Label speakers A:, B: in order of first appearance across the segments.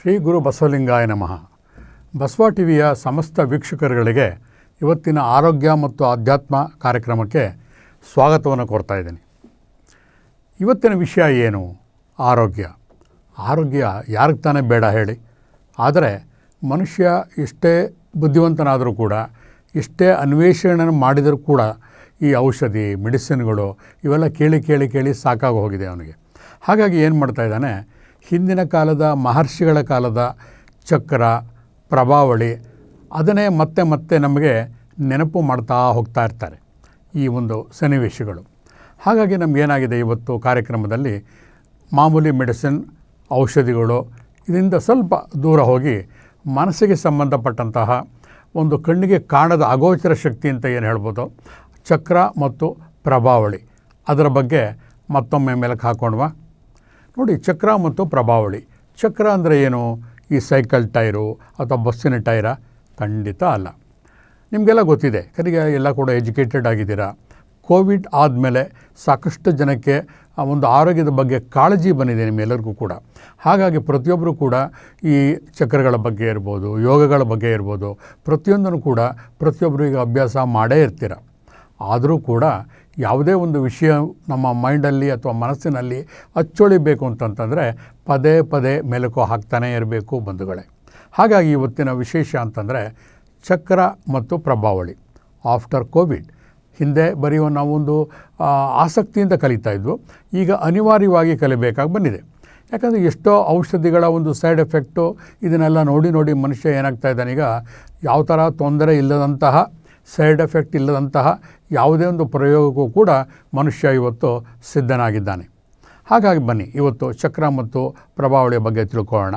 A: ಶ್ರೀ ಗುರು ಬಸವಲಿಂಗಾಯ ನಮಃ. ಬಸವ ಟಿವಿಯ ಸಮಸ್ತ ವೀಕ್ಷಕರುಗಳಿಗೆ ಇವತ್ತಿನ ಆರೋಗ್ಯ ಮತ್ತು ಆಧ್ಯಾತ್ಮ ಕಾರ್ಯಕ್ರಮಕ್ಕೆ ಸ್ವಾಗತವನ್ನು ಕೊಡ್ತಾ ಇದ್ದೀನಿ. ಇವತ್ತಿನ ವಿಷಯ ಏನು? ಆರೋಗ್ಯ. ಆರೋಗ್ಯ ಯಾರಿಗೆ ತಾನೇ ಬೇಡ ಹೇಳಿ. ಆದರೆ ಮನುಷ್ಯ ಎಷ್ಟೇ ಬುದ್ಧಿವಂತನಾದರೂ ಕೂಡ, ಎಷ್ಟೇ ಅನ್ವೇಷಣೆ ಮಾಡಿದರೂ ಕೂಡ ಈ ಔಷಧಿ, ಮೆಡಿಸಿನ್ಗಳು ಇವೆಲ್ಲ ಕೇಳಿ ಕೇಳಿ ಕೇಳಿ ಸಾಕಾಗಿ ಹೋಗಿದೆ ಅವನಿಗೆ. ಹಾಗಾಗಿ ಏನು ಮಾಡ್ತಾ ಇದ್ದಾನೆ? ಹಿಂದಿನ ಕಾಲದ ಮಹರ್ಷಿಗಳ ಕಾಲದ ಚಕ್ರ, ಪ್ರಭಾವಳಿ, ಅದನ್ನೇ ಮತ್ತೆ ಮತ್ತೆ ನಮಗೆ ನೆನಪು ಮಾಡ್ತಾ ಹೋಗ್ತಾ ಇರ್ತಾರೆ ಈ ಒಂದು ಸನ್ನಿವೇಶಗಳು. ಹಾಗಾಗಿ ನಮಗೇನಾಗಿದೆ ಇವತ್ತು ಕಾರ್ಯಕ್ರಮದಲ್ಲಿ ಮಾಮೂಲಿ ಮೆಡಿಸಿನ್, ಔಷಧಿಗಳು, ಇದರಿಂದ ಸ್ವಲ್ಪ ದೂರ ಹೋಗಿ ಮನಸ್ಸಿಗೆ ಸಂಬಂಧಪಟ್ಟಂತಹ ಒಂದು ಕಣ್ಣಿಗೆ ಕಾಣದ ಅಗೋಚರ ಶಕ್ತಿ ಅಂತ ಏನು ಹೇಳ್ಬೋದು? ಚಕ್ರ ಮತ್ತು ಪ್ರಭಾವಳಿ. ಅದರ ಬಗ್ಗೆ ಮತ್ತೊಮ್ಮೆ ಮೇಲಕ್ಕೆ ಹಾಕೊಂಡ್ವಾ ನೋಡಿ, ಚಕ್ರ ಮತ್ತು ಪ್ರಭಾವಳಿ. ಚಕ್ರ ಅಂದರೆ ಏನು? ಈ ಸೈಕಲ್ ಟೈರು ಅಥವಾ ಬಸ್ಸಿನ ಟೈರ? ಖಂಡಿತ ಅಲ್ಲ. ನಿಮಗೆಲ್ಲ ಗೊತ್ತಿದೆ ಕರಿಗೆ ಎಲ್ಲ ಕೂಡ ಎಜುಕೇಟೆಡ್ ಆಗಿದ್ದೀರಾ? ಕೋವಿಡ್ ಆದಮೇಲೆ ಸಾಕಷ್ಟು ಜನಕ್ಕೆ ಆ ಒಂದು ಆರೋಗ್ಯದ ಬಗ್ಗೆ ಕಾಳಜಿ ಬಂದಿದೆ ನಿಮ್ಮೆಲ್ಲರಿಗೂ ಕೂಡ. ಹಾಗಾಗಿ ಪ್ರತಿಯೊಬ್ಬರು ಕೂಡ ಈ ಚಕ್ರಗಳ ಬಗ್ಗೆ ಇರ್ಬೋದು, ಯೋಗಗಳ ಬಗ್ಗೆ ಇರ್ಬೋದು, ಪ್ರತಿಯೊಂದನ್ನು ಕೂಡ ಪ್ರತಿಯೊಬ್ಬರು ಈಗ ಅಭ್ಯಾಸ ಮಾಡೇ ಇರ್ತೀರ? ಆದರೂ ಕೂಡ ಯಾವುದೇ ಒಂದು ವಿಷಯ ನಮ್ಮ ಮೈಂಡಲ್ಲಿ ಅಥವಾ ಮನಸ್ಸಿನಲ್ಲಿ ಅಚ್ಚೊಳಿಬೇಕು ಅಂತಂತಂದರೆ ಪದೇ ಪದೇ ಮೆಲುಕು ಹಾಕ್ತಾನೇ ಇರಬೇಕು ಬಂಧುಗಳೇ. ಹಾಗಾಗಿ ಇವತ್ತಿನ ವಿಶೇಷ ಅಂತಂದರೆ ಚಕ್ರ ಮತ್ತು ಪ್ರಭಾವಳಿ. ಆಫ್ಟರ್ ಕೋವಿಡ್ ಹಿಂದೆ ಬರೆಯುವ ನಾವೊಂದು ಆಸಕ್ತಿಯಿಂದ ಕಲಿತಾ ಇದ್ವು. ಈಗ ಅನಿವಾರ್ಯವಾಗಿ ಕಲಿಬೇಕಾಗಿ ಬಂದಿದೆ. ಯಾಕಂದರೆ ಎಷ್ಟೋ ಔಷಧಿಗಳ ಒಂದು ಸೈಡ್ ಎಫೆಕ್ಟು, ಇದನ್ನೆಲ್ಲ ನೋಡಿ ನೋಡಿ ಮನುಷ್ಯ ಏನಾಗ್ತಾ ಇದ್ದಾನೆ ಈಗ, ಯಾವ ಥರ ತೊಂದರೆ ಇಲ್ಲದಂತಹ ಸೈಡ್ ಎಫೆಕ್ಟ್ ಇಲ್ಲದಂತಹ ಯಾವುದೇ ಒಂದು ಪ್ರಯೋಗಕ್ಕೂ ಕೂಡ ಮನುಷ್ಯ ಇವತ್ತು ಸಿದ್ಧನಾಗಿದ್ದಾನೆ. ಹಾಗಾಗಿ ಬನ್ನಿ, ಇವತ್ತು ಚಕ್ರ ಮತ್ತು ಪ್ರಭಾವಳಿಯ ಬಗ್ಗೆ ತಿಳ್ಕೊಳ್ಳೋಣ.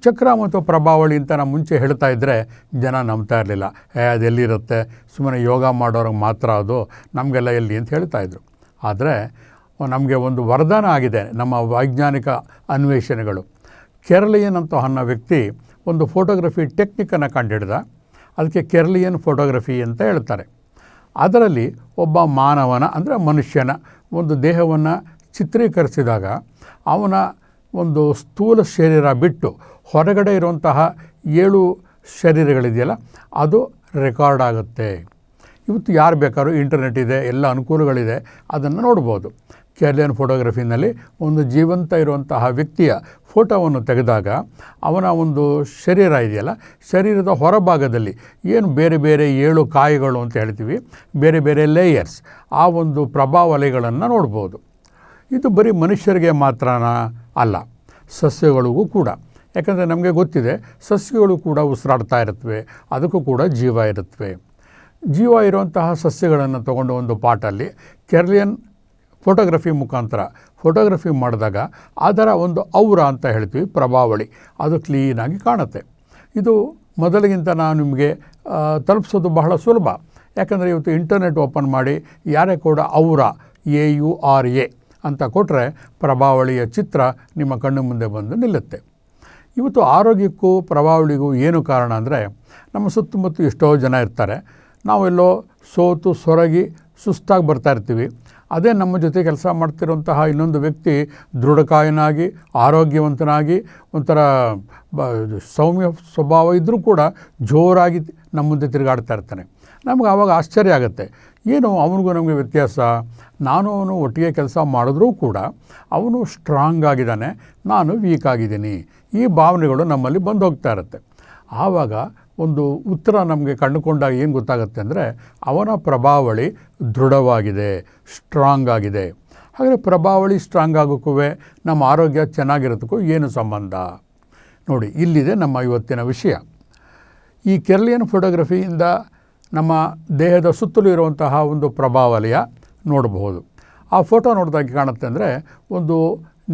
A: ಚಕ್ರ ಮತ್ತು ಪ್ರಭಾವಳಿ ಅಂತ ನಾನು ಮುಂಚೆ ಹೇಳ್ತಾ ಇದ್ದರೆ ಜನ ನಂಬ್ತಾ ಇರಲಿಲ್ಲ. ಏ, ಅದು ಎಲ್ಲಿರುತ್ತೆ? ಸುಮ್ಮನೆ ಯೋಗ ಮಾಡೋರಿಗೆ ಮಾತ್ರ ಅದು, ನಮಗೆಲ್ಲ ಎಲ್ಲಿ ಅಂತ ಹೇಳ್ತಾ ಇದ್ರು. ಆದರೆ, ನಮಗೆ ಒಂದು ವರದಾನ ಆಗಿದೆ ನಮ್ಮ ವೈಜ್ಞಾನಿಕ ಅನ್ವೇಷಣೆಗಳು. ಕೆರಳಿಯನ್ ಅಂತ ಅನ್ನೋ ವ್ಯಕ್ತಿ ಒಂದು ಫೋಟೋಗ್ರಫಿ ಟೆಕ್ನಿಕನ್ನು ಕಂಡುಹಿಡ್ದ ಅದಕ್ಕೆ ಕೆರ್ಲಿಯನ್ ಫೋಟೋಗ್ರಫಿ ಅಂತ ಹೇಳ್ತಾರೆ. ಅದರಲ್ಲಿ ಒಬ್ಬ ಮಾನವನ, ಅಂದರೆ ಮನುಷ್ಯನ ಒಂದು ದೇಹವನ್ನು ಚಿತ್ರೀಕರಿಸಿದಾಗ ಅವನ ಒಂದು ಸ್ಥೂಲ ಶರೀರ ಬಿಟ್ಟು ಹೊರಗಡೆ ಇರುವಂತಹ ಏಳು ಶರೀರಗಳಿದೆಯಲ್ಲ, ಅದು ರೆಕಾರ್ಡ್ ಆಗುತ್ತೆ. ಇವತ್ತು ಯಾರು ಬೇಕಾದ್ರೂ ಇಂಟರ್ನೆಟ್ ಇದೆ, ಎಲ್ಲ ಅನುಕೂಲಗಳಿದೆ, ಅದನ್ನು ನೋಡ್ಬೋದು. ಕೆರ್ಲಿಯನ್ ಫೋಟೋಗ್ರಫಿನಲ್ಲಿ ಒಂದು ಜೀವಂತ ಇರುವಂತಹ ವ್ಯಕ್ತಿಯ ಫೋಟೋವನ್ನು ತೆಗೆದಾಗ ಅವನ ಒಂದು ಶರೀರ ಇದೆಯಲ್ಲ, ಶರೀರದ ಹೊರಭಾಗದಲ್ಲಿ ಏನು ಬೇರೆ ಬೇರೆ ಏಳು ಕಾಯಿಗಳು ಅಂತ ಹೇಳ್ತೀವಿ, ಬೇರೆ ಬೇರೆ ಲೇಯರ್ಸ್ ಆ ಒಂದು ಪ್ರಭಾವಲೆಗಳನ್ನು ನೋಡ್ಬೋದು. ಇದು ಬರೀ ಮನುಷ್ಯರಿಗೆ ಮಾತ್ರನಾ ಅಲ್ಲ, ಸಸ್ಯಗಳಿಗೂ ಕೂಡ. ಯಾಕಂದರೆ ನಮಗೆ ಗೊತ್ತಿದೆ, ಸಸ್ಯಗಳು ಕೂಡ ಉಸಿರಾಡ್ತಾ ಇರುತ್ತವೆ ಅದಕ್ಕೂ ಕೂಡ ಜೀವ ಇರುತ್ತವೆ ಜೀವ ಇರುವಂತಹ ಸಸ್ಯಗಳನ್ನು ತಗೊಂಡು ಒಂದು ಪಾಟಲ್ಲಿ, ಕೆರ್ಲಿಯನ್ ಫೋಟೋಗ್ರಫಿ ಮುಖಾಂತರ. ಫೋಟೋಗ್ರಫಿ ಮಾಡಿದಾಗ ಅದರ ಒಂದು ಔರ ಅಂತ ಹೇಳ್ತೀವಿ, ಪ್ರಭಾವಳಿ. ಅದು ಕ್ಲೀನಾಗಿ ಕಾಣುತ್ತೆ. ಇದು ಮೊದಲಿಗಿಂತ ನಾನು ನಿಮಗೆ ತಲುಪಿಸೋದು ಬಹಳ ಸುಲಭ. ಯಾಕಂದರೆ ಇವತ್ತು ಇಂಟರ್ನೆಟ್ ಓಪನ್ ಮಾಡಿ ಯಾರೇ ಕೂಡ aura A U R A ಅಂತ ಕೊಟ್ಟರೆ ಪ್ರಭಾವಳಿಯ ಚಿತ್ರ ನಿಮ್ಮ ಕಣ್ಣು ಮುಂದೆ ಬಂದು ನಿಲ್ಲುತ್ತೆ. ಇವತ್ತು ಆರೋಗ್ಯಕ್ಕೂ ಪ್ರಭಾವಳಿಗೂ ಏನು ಕಾರಣ ಅಂದರೆ, ನಮ್ಮ ಸುತ್ತಮುತ್ತ ಎಷ್ಟೋ ಜನ ಇರ್ತಾರೆ. ನಾವೆಲ್ಲೋ ಸೋತು ಸೊರಗಿ ಸುಸ್ತಾಗಿ ಬರ್ತಾ ಇರ್ತೀವಿ. ಅದೇ ನಮ್ಮ ಜೊತೆ ಕೆಲಸ ಮಾಡ್ತಿರುವಂತಹ ಇನ್ನೊಂದು ವ್ಯಕ್ತಿ ದೃಢಕಾಯನಾಗಿ, ಆರೋಗ್ಯವಂತನಾಗಿ, ಒಂಥರ ಸೌಮ್ಯ ಸ್ವಭಾವ ಇದ್ದರೂ ಕೂಡ ಜೋರಾಗಿ ನಮ್ಮ ಮುಂದೆ ತಿರುಗಾಡ್ತಾ ಇರ್ತಾನೆ. ನಮಗೆ ಆವಾಗ ಆಶ್ಚರ್ಯ ಆಗುತ್ತೆ. ಏನು ಅವನಿಗೂ ನಮಗೆ ವ್ಯತ್ಯಾಸ? ನಾನು ಅವನು ಒಟ್ಟಿಗೆ ಕೆಲಸ ಮಾಡಿದ್ರೂ ಕೂಡ ಅವನು ಸ್ಟ್ರಾಂಗ್ ಆಗಿದ್ದಾನೆ, ನಾನು ವೀಕ್ ಆಗಿದ್ದೀನಿ. ಈ ಭಾವನೆಗಳು ನಮ್ಮಲ್ಲಿ ಬಂದು ಹೋಗ್ತಾ ಇರುತ್ತೆ. ಆವಾಗ ಒಂದು ಉತ್ತರ ನಮಗೆ ಕಂಡುಕೊಂಡಾಗ ಏನು ಗೊತ್ತಾಗುತ್ತೆ ಅಂದರೆ ಅವನ ಪ್ರಭಾವಳಿ ದೃಢವಾಗಿದೆ ಸ್ಟ್ರಾಂಗ್ ಆಗಿದೆ. ಹಾಗೆ ಪ್ರಭಾವಳಿ ಸ್ಟ್ರಾಂಗ್ ಆಗೋಕ್ಕೂ ನಮ್ಮ ಆರೋಗ್ಯ ಚೆನ್ನಾಗಿರೋದಕ್ಕೂ ಏನು ಸಂಬಂಧ? ನೋಡಿ, ಇಲ್ಲಿದೆ ನಮ್ಮ ಇವತ್ತಿನ ವಿಷಯ. ಈ ಕೆರಳಿಯನ್ ಫೋಟೋಗ್ರಫಿಯಿಂದ ನಮ್ಮ ದೇಹದ ಸುತ್ತಲೂ ಇರುವಂತಹ ಒಂದು ಪ್ರಭಾವಲಯ ನೋಡಬಹುದು. ಆ ಫೋಟೋ ನೋಡಿದಾಗ ಕಾಣುತ್ತೆ ಅಂದರೆ ಒಂದು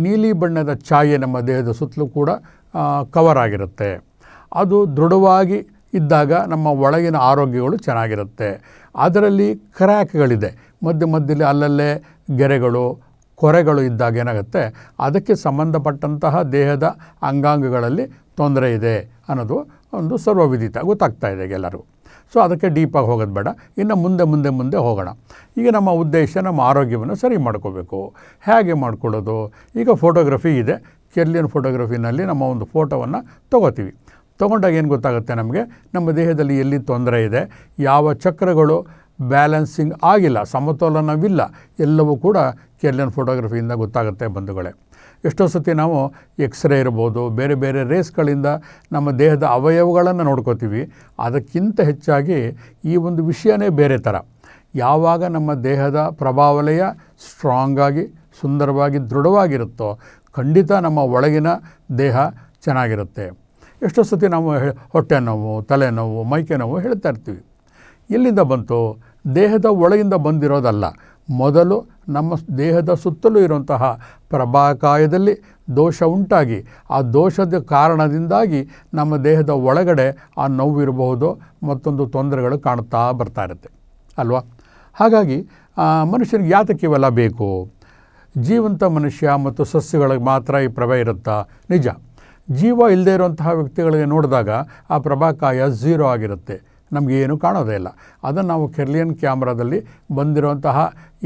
A: ನೀಲಿ ಬಣ್ಣದ ಛಾಯೆ ನಮ್ಮ ದೇಹದ ಸುತ್ತಲೂ ಕೂಡ ಕವರ್ ಆಗಿರುತ್ತೆ. ಅದು ದೃಢವಾಗಿ ಇದ್ದಾಗ ನಮ್ಮ ಒಳಗಿನ ಆರೋಗ್ಯಗಳು ಚೆನ್ನಾಗಿರುತ್ತೆ. ಅದರಲ್ಲಿ ಕ್ರ್ಯಾಕ್ಗಳಿದೆ. ಮಧ್ಯ ಮಧ್ಯದಲ್ಲಿ ಅಲ್ಲಲ್ಲೇ ಗೆರೆಗಳು, ಕೊರೆಗಳು ಇದ್ದಾಗ ಏನಾಗುತ್ತೆ? ಅದಕ್ಕೆ ಸಂಬಂಧಪಟ್ಟಂತಹ ದೇಹದ ಅಂಗಾಂಗಗಳಲ್ಲಿ ತೊಂದರೆ ಇದೆ ಅನ್ನೋದು ಒಂದು ಸರ್ವವಿದಿತ ಗೊತ್ತಾಗ್ತಾ ಇದೆ ಎಲ್ಲರೂ. ಸೊ, ಅದಕ್ಕೆ ಡೀಪಾಗಿ ಹೋಗೋದು ಬೇಡ. ಇನ್ನು ಮುಂದೆ ಮುಂದೆ ಮುಂದೆ ಹೋಗೋಣ. ಈಗ ನಮ್ಮ ಉದ್ದೇಶ ನಮ್ಮ ಆರೋಗ್ಯವನ್ನು ಸರಿ ಮಾಡ್ಕೋಬೇಕು. ಹೇಗೆ ಮಾಡ್ಕೊಳ್ಳೋದು? ಈಗ ಫೋಟೋಗ್ರಫಿ ಇದೆ. ಕೆರ್ಲಿಯನ್ ಫೋಟೋಗ್ರಫಿನಲ್ಲಿ ನಮ್ಮ ಒಂದು ಫೋಟೋವನ್ನು ತೊಗೋತೀವಿ. ತೊಗೊಂಡಾಗ ಏನು ಗೊತ್ತಾಗುತ್ತೆ ನಮಗೆ? ನಮ್ಮ ದೇಹದಲ್ಲಿ ಎಲ್ಲಿ ತೊಂದರೆ ಇದೆ, ಯಾವ ಚಕ್ರಗಳು ಬ್ಯಾಲೆನ್ಸಿಂಗ್ ಆಗಿಲ್ಲ, ಸಮತೋಲನವಿಲ್ಲ, ಎಲ್ಲವೂ ಕೂಡ ಕೆರ್ಲಿಯನ್ ಫೋಟೋಗ್ರಫಿಯಿಂದ ಗೊತ್ತಾಗುತ್ತೆ ಬಂಧುಗಳೇ. ಎಷ್ಟೋ ಸತಿ ನಾವು ಎಕ್ಸ್ರೇ ಇರ್ಬೋದು, ಬೇರೆ ಬೇರೆ ರೇಸ್ಗಳಿಂದ ನಮ್ಮ ದೇಹದ ಅವಯವಗಳನ್ನು ನೋಡ್ಕೋತೀವಿ. ಅದಕ್ಕಿಂತ ಹೆಚ್ಚಾಗಿ ಈ ಒಂದು ವಿಷಯನೇ ಬೇರೆ ಥರ. ಯಾವಾಗ ನಮ್ಮ ದೇಹದ ಪ್ರಭಾವಲಯ ಸ್ಟ್ರಾಂಗಾಗಿ, ಸುಂದರವಾಗಿ, ದೃಢವಾಗಿರುತ್ತೋ ಖಂಡಿತ ನಮ್ಮ ಒಳಗಿನ ದೇಹ ಚೆನ್ನಾಗಿರುತ್ತೆ. ಎಷ್ಟೋ ಸತಿ ನಾವು ಹೊಟ್ಟೆ ನೋವು ತಲೆನೋವು ಮೈಕೆ ನೋವು ಹೇಳ್ತಾ ಇರ್ತೀವಿ. ಎಲ್ಲಿಂದ ಬಂತು? ದೇಹದ ಒಳಗಿಂದ ಬಂದಿರೋದಲ್ಲ. ಮೊದಲು ನಮ್ಮ ದೇಹದ ಸುತ್ತಲೂ ಇರುವಂತಹ ಪ್ರಭಾಕಾಯದಲ್ಲಿ ದೋಷ ಉಂಟಾಗಿ, ಆ ದೋಷದ ಕಾರಣದಿಂದಾಗಿ ನಮ್ಮ ದೇಹದ ಒಳಗಡೆ ಆ ನೋವು ಇರಬಹುದು, ಮತ್ತೊಂದು ತೊಂದರೆಗಳು ಕಾಣ್ತಾ ಬರ್ತಾ ಇರುತ್ತೆ. ಅಲ್ವಾ? ಹಾಗಾಗಿ ಮನುಷ್ಯನಿಗೆ ಯಾತಕ್ಕೆ ಇವೆಲ್ಲ ಬೇಕು? ಜೀವಂತ ಮನುಷ್ಯ ಮತ್ತು ಸಸ್ಯಗಳಿಗೆ ಮಾತ್ರ ಈ ಪ್ರಭೆ ಇರುತ್ತಾ? ನಿಜ. ಜೀವ ಇಲ್ಲದೇ ಇರುವಂತಹ ವ್ಯಕ್ತಿಗಳಿಗೆ ನೋಡಿದಾಗ ಆ ಪ್ರಭಾಕಾಯ ಝೀರೋ ಆಗಿರುತ್ತೆ. ನಮಗೆ ಏನು ಕಾಣೋದೇ ಇಲ್ಲ. ಅದನ್ನು ನಾವು ಕೆರ್ಲಿಯನ್ ಕ್ಯಾಮ್ರಾದಲ್ಲಿ ಬಂದಿರುವಂತಹ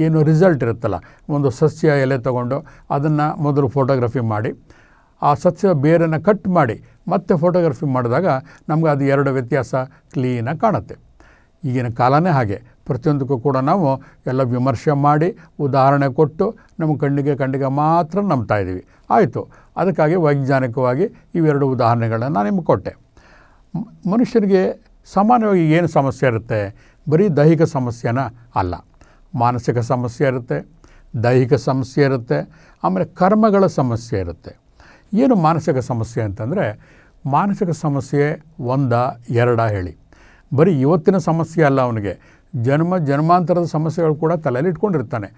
A: ಏನು ರಿಸಲ್ಟ್ ಇರುತ್ತಲ್ಲ, ಒಂದು ಸಸ್ಯ ಎಲೆ ತಗೊಂಡು ಅದನ್ನು ಮೊದಲು ಫೋಟೋಗ್ರಫಿ ಮಾಡಿ, ಆ ಸಸ್ಯ ಬೇರನ್ನು ಕಟ್ ಮಾಡಿ, ಮತ್ತೆ ಫೋಟೋಗ್ರಫಿ ಮಾಡಿದಾಗ ನಮ್ಗೆ ಅದು ಎರಡು ವ್ಯತ್ಯಾಸ ಕ್ಲೀನಾಗಿ ಕಾಣುತ್ತೆ. ಈಗಿನ ಕಾಲನೇ ಹಾಗೆ. ಪ್ರತಿಯೊಂದಕ್ಕೂ ಕೂಡ ನಾವು ಎಲ್ಲ ವಿಮರ್ಶೆ ಮಾಡಿ, ಉದಾಹರಣೆ ಕೊಟ್ಟು ನಮ್ಮ ಕಣ್ಣಿಗೆ ಕಣ್ಣಿಗೆ ಮಾತ್ರ ನಂಬ್ತಾ ಇದ್ದೀವಿ. ಆಯಿತು. ಅದಕ್ಕಾಗಿ ವೈಜ್ಞಾನಿಕವಾಗಿ ಇವೆರಡು ಉದಾಹರಣೆಗಳನ್ನು ನಾನು ನಿಮಗೆ ಕೊಟ್ಟೆ. ಮನುಷ್ಯನಿಗೆ ಸಾಮಾನ್ಯವಾಗಿ ಏನು ಸಮಸ್ಯೆ ಇರುತ್ತೆ? ಬರೀ ದೈಹಿಕ ಸಮಸ್ಯೆನ ಅಲ್ಲ. ಮಾನಸಿಕ ಸಮಸ್ಯೆ ಇರುತ್ತೆ, ದೈಹಿಕ ಸಮಸ್ಯೆ ಇರುತ್ತೆ, ಆಮೇಲೆ ಕರ್ಮಗಳ ಸಮಸ್ಯೆ ಇರುತ್ತೆ. ಏನು ಮಾನಸಿಕ ಸಮಸ್ಯೆ ಅಂತಂದರೆ ಮಾನಸಿಕ ಸಮಸ್ಯೆ ಒಂದ, ಎರಡ ಹೇಳಿ. ಬರೀ ಇವತ್ತಿನ ಸಮಸ್ಯೆ ಅಲ್ಲ ಅವನಿಗೆ. ಜನ್ಮ, ಜನ್ಮಾಂತರದ ಸಮಸ್ಯೆಗಳು ಕೂಡ ತಲೆಯಲ್ಲಿ ಇಟ್ಕೊಂಡಿರ್ತಾನೆ.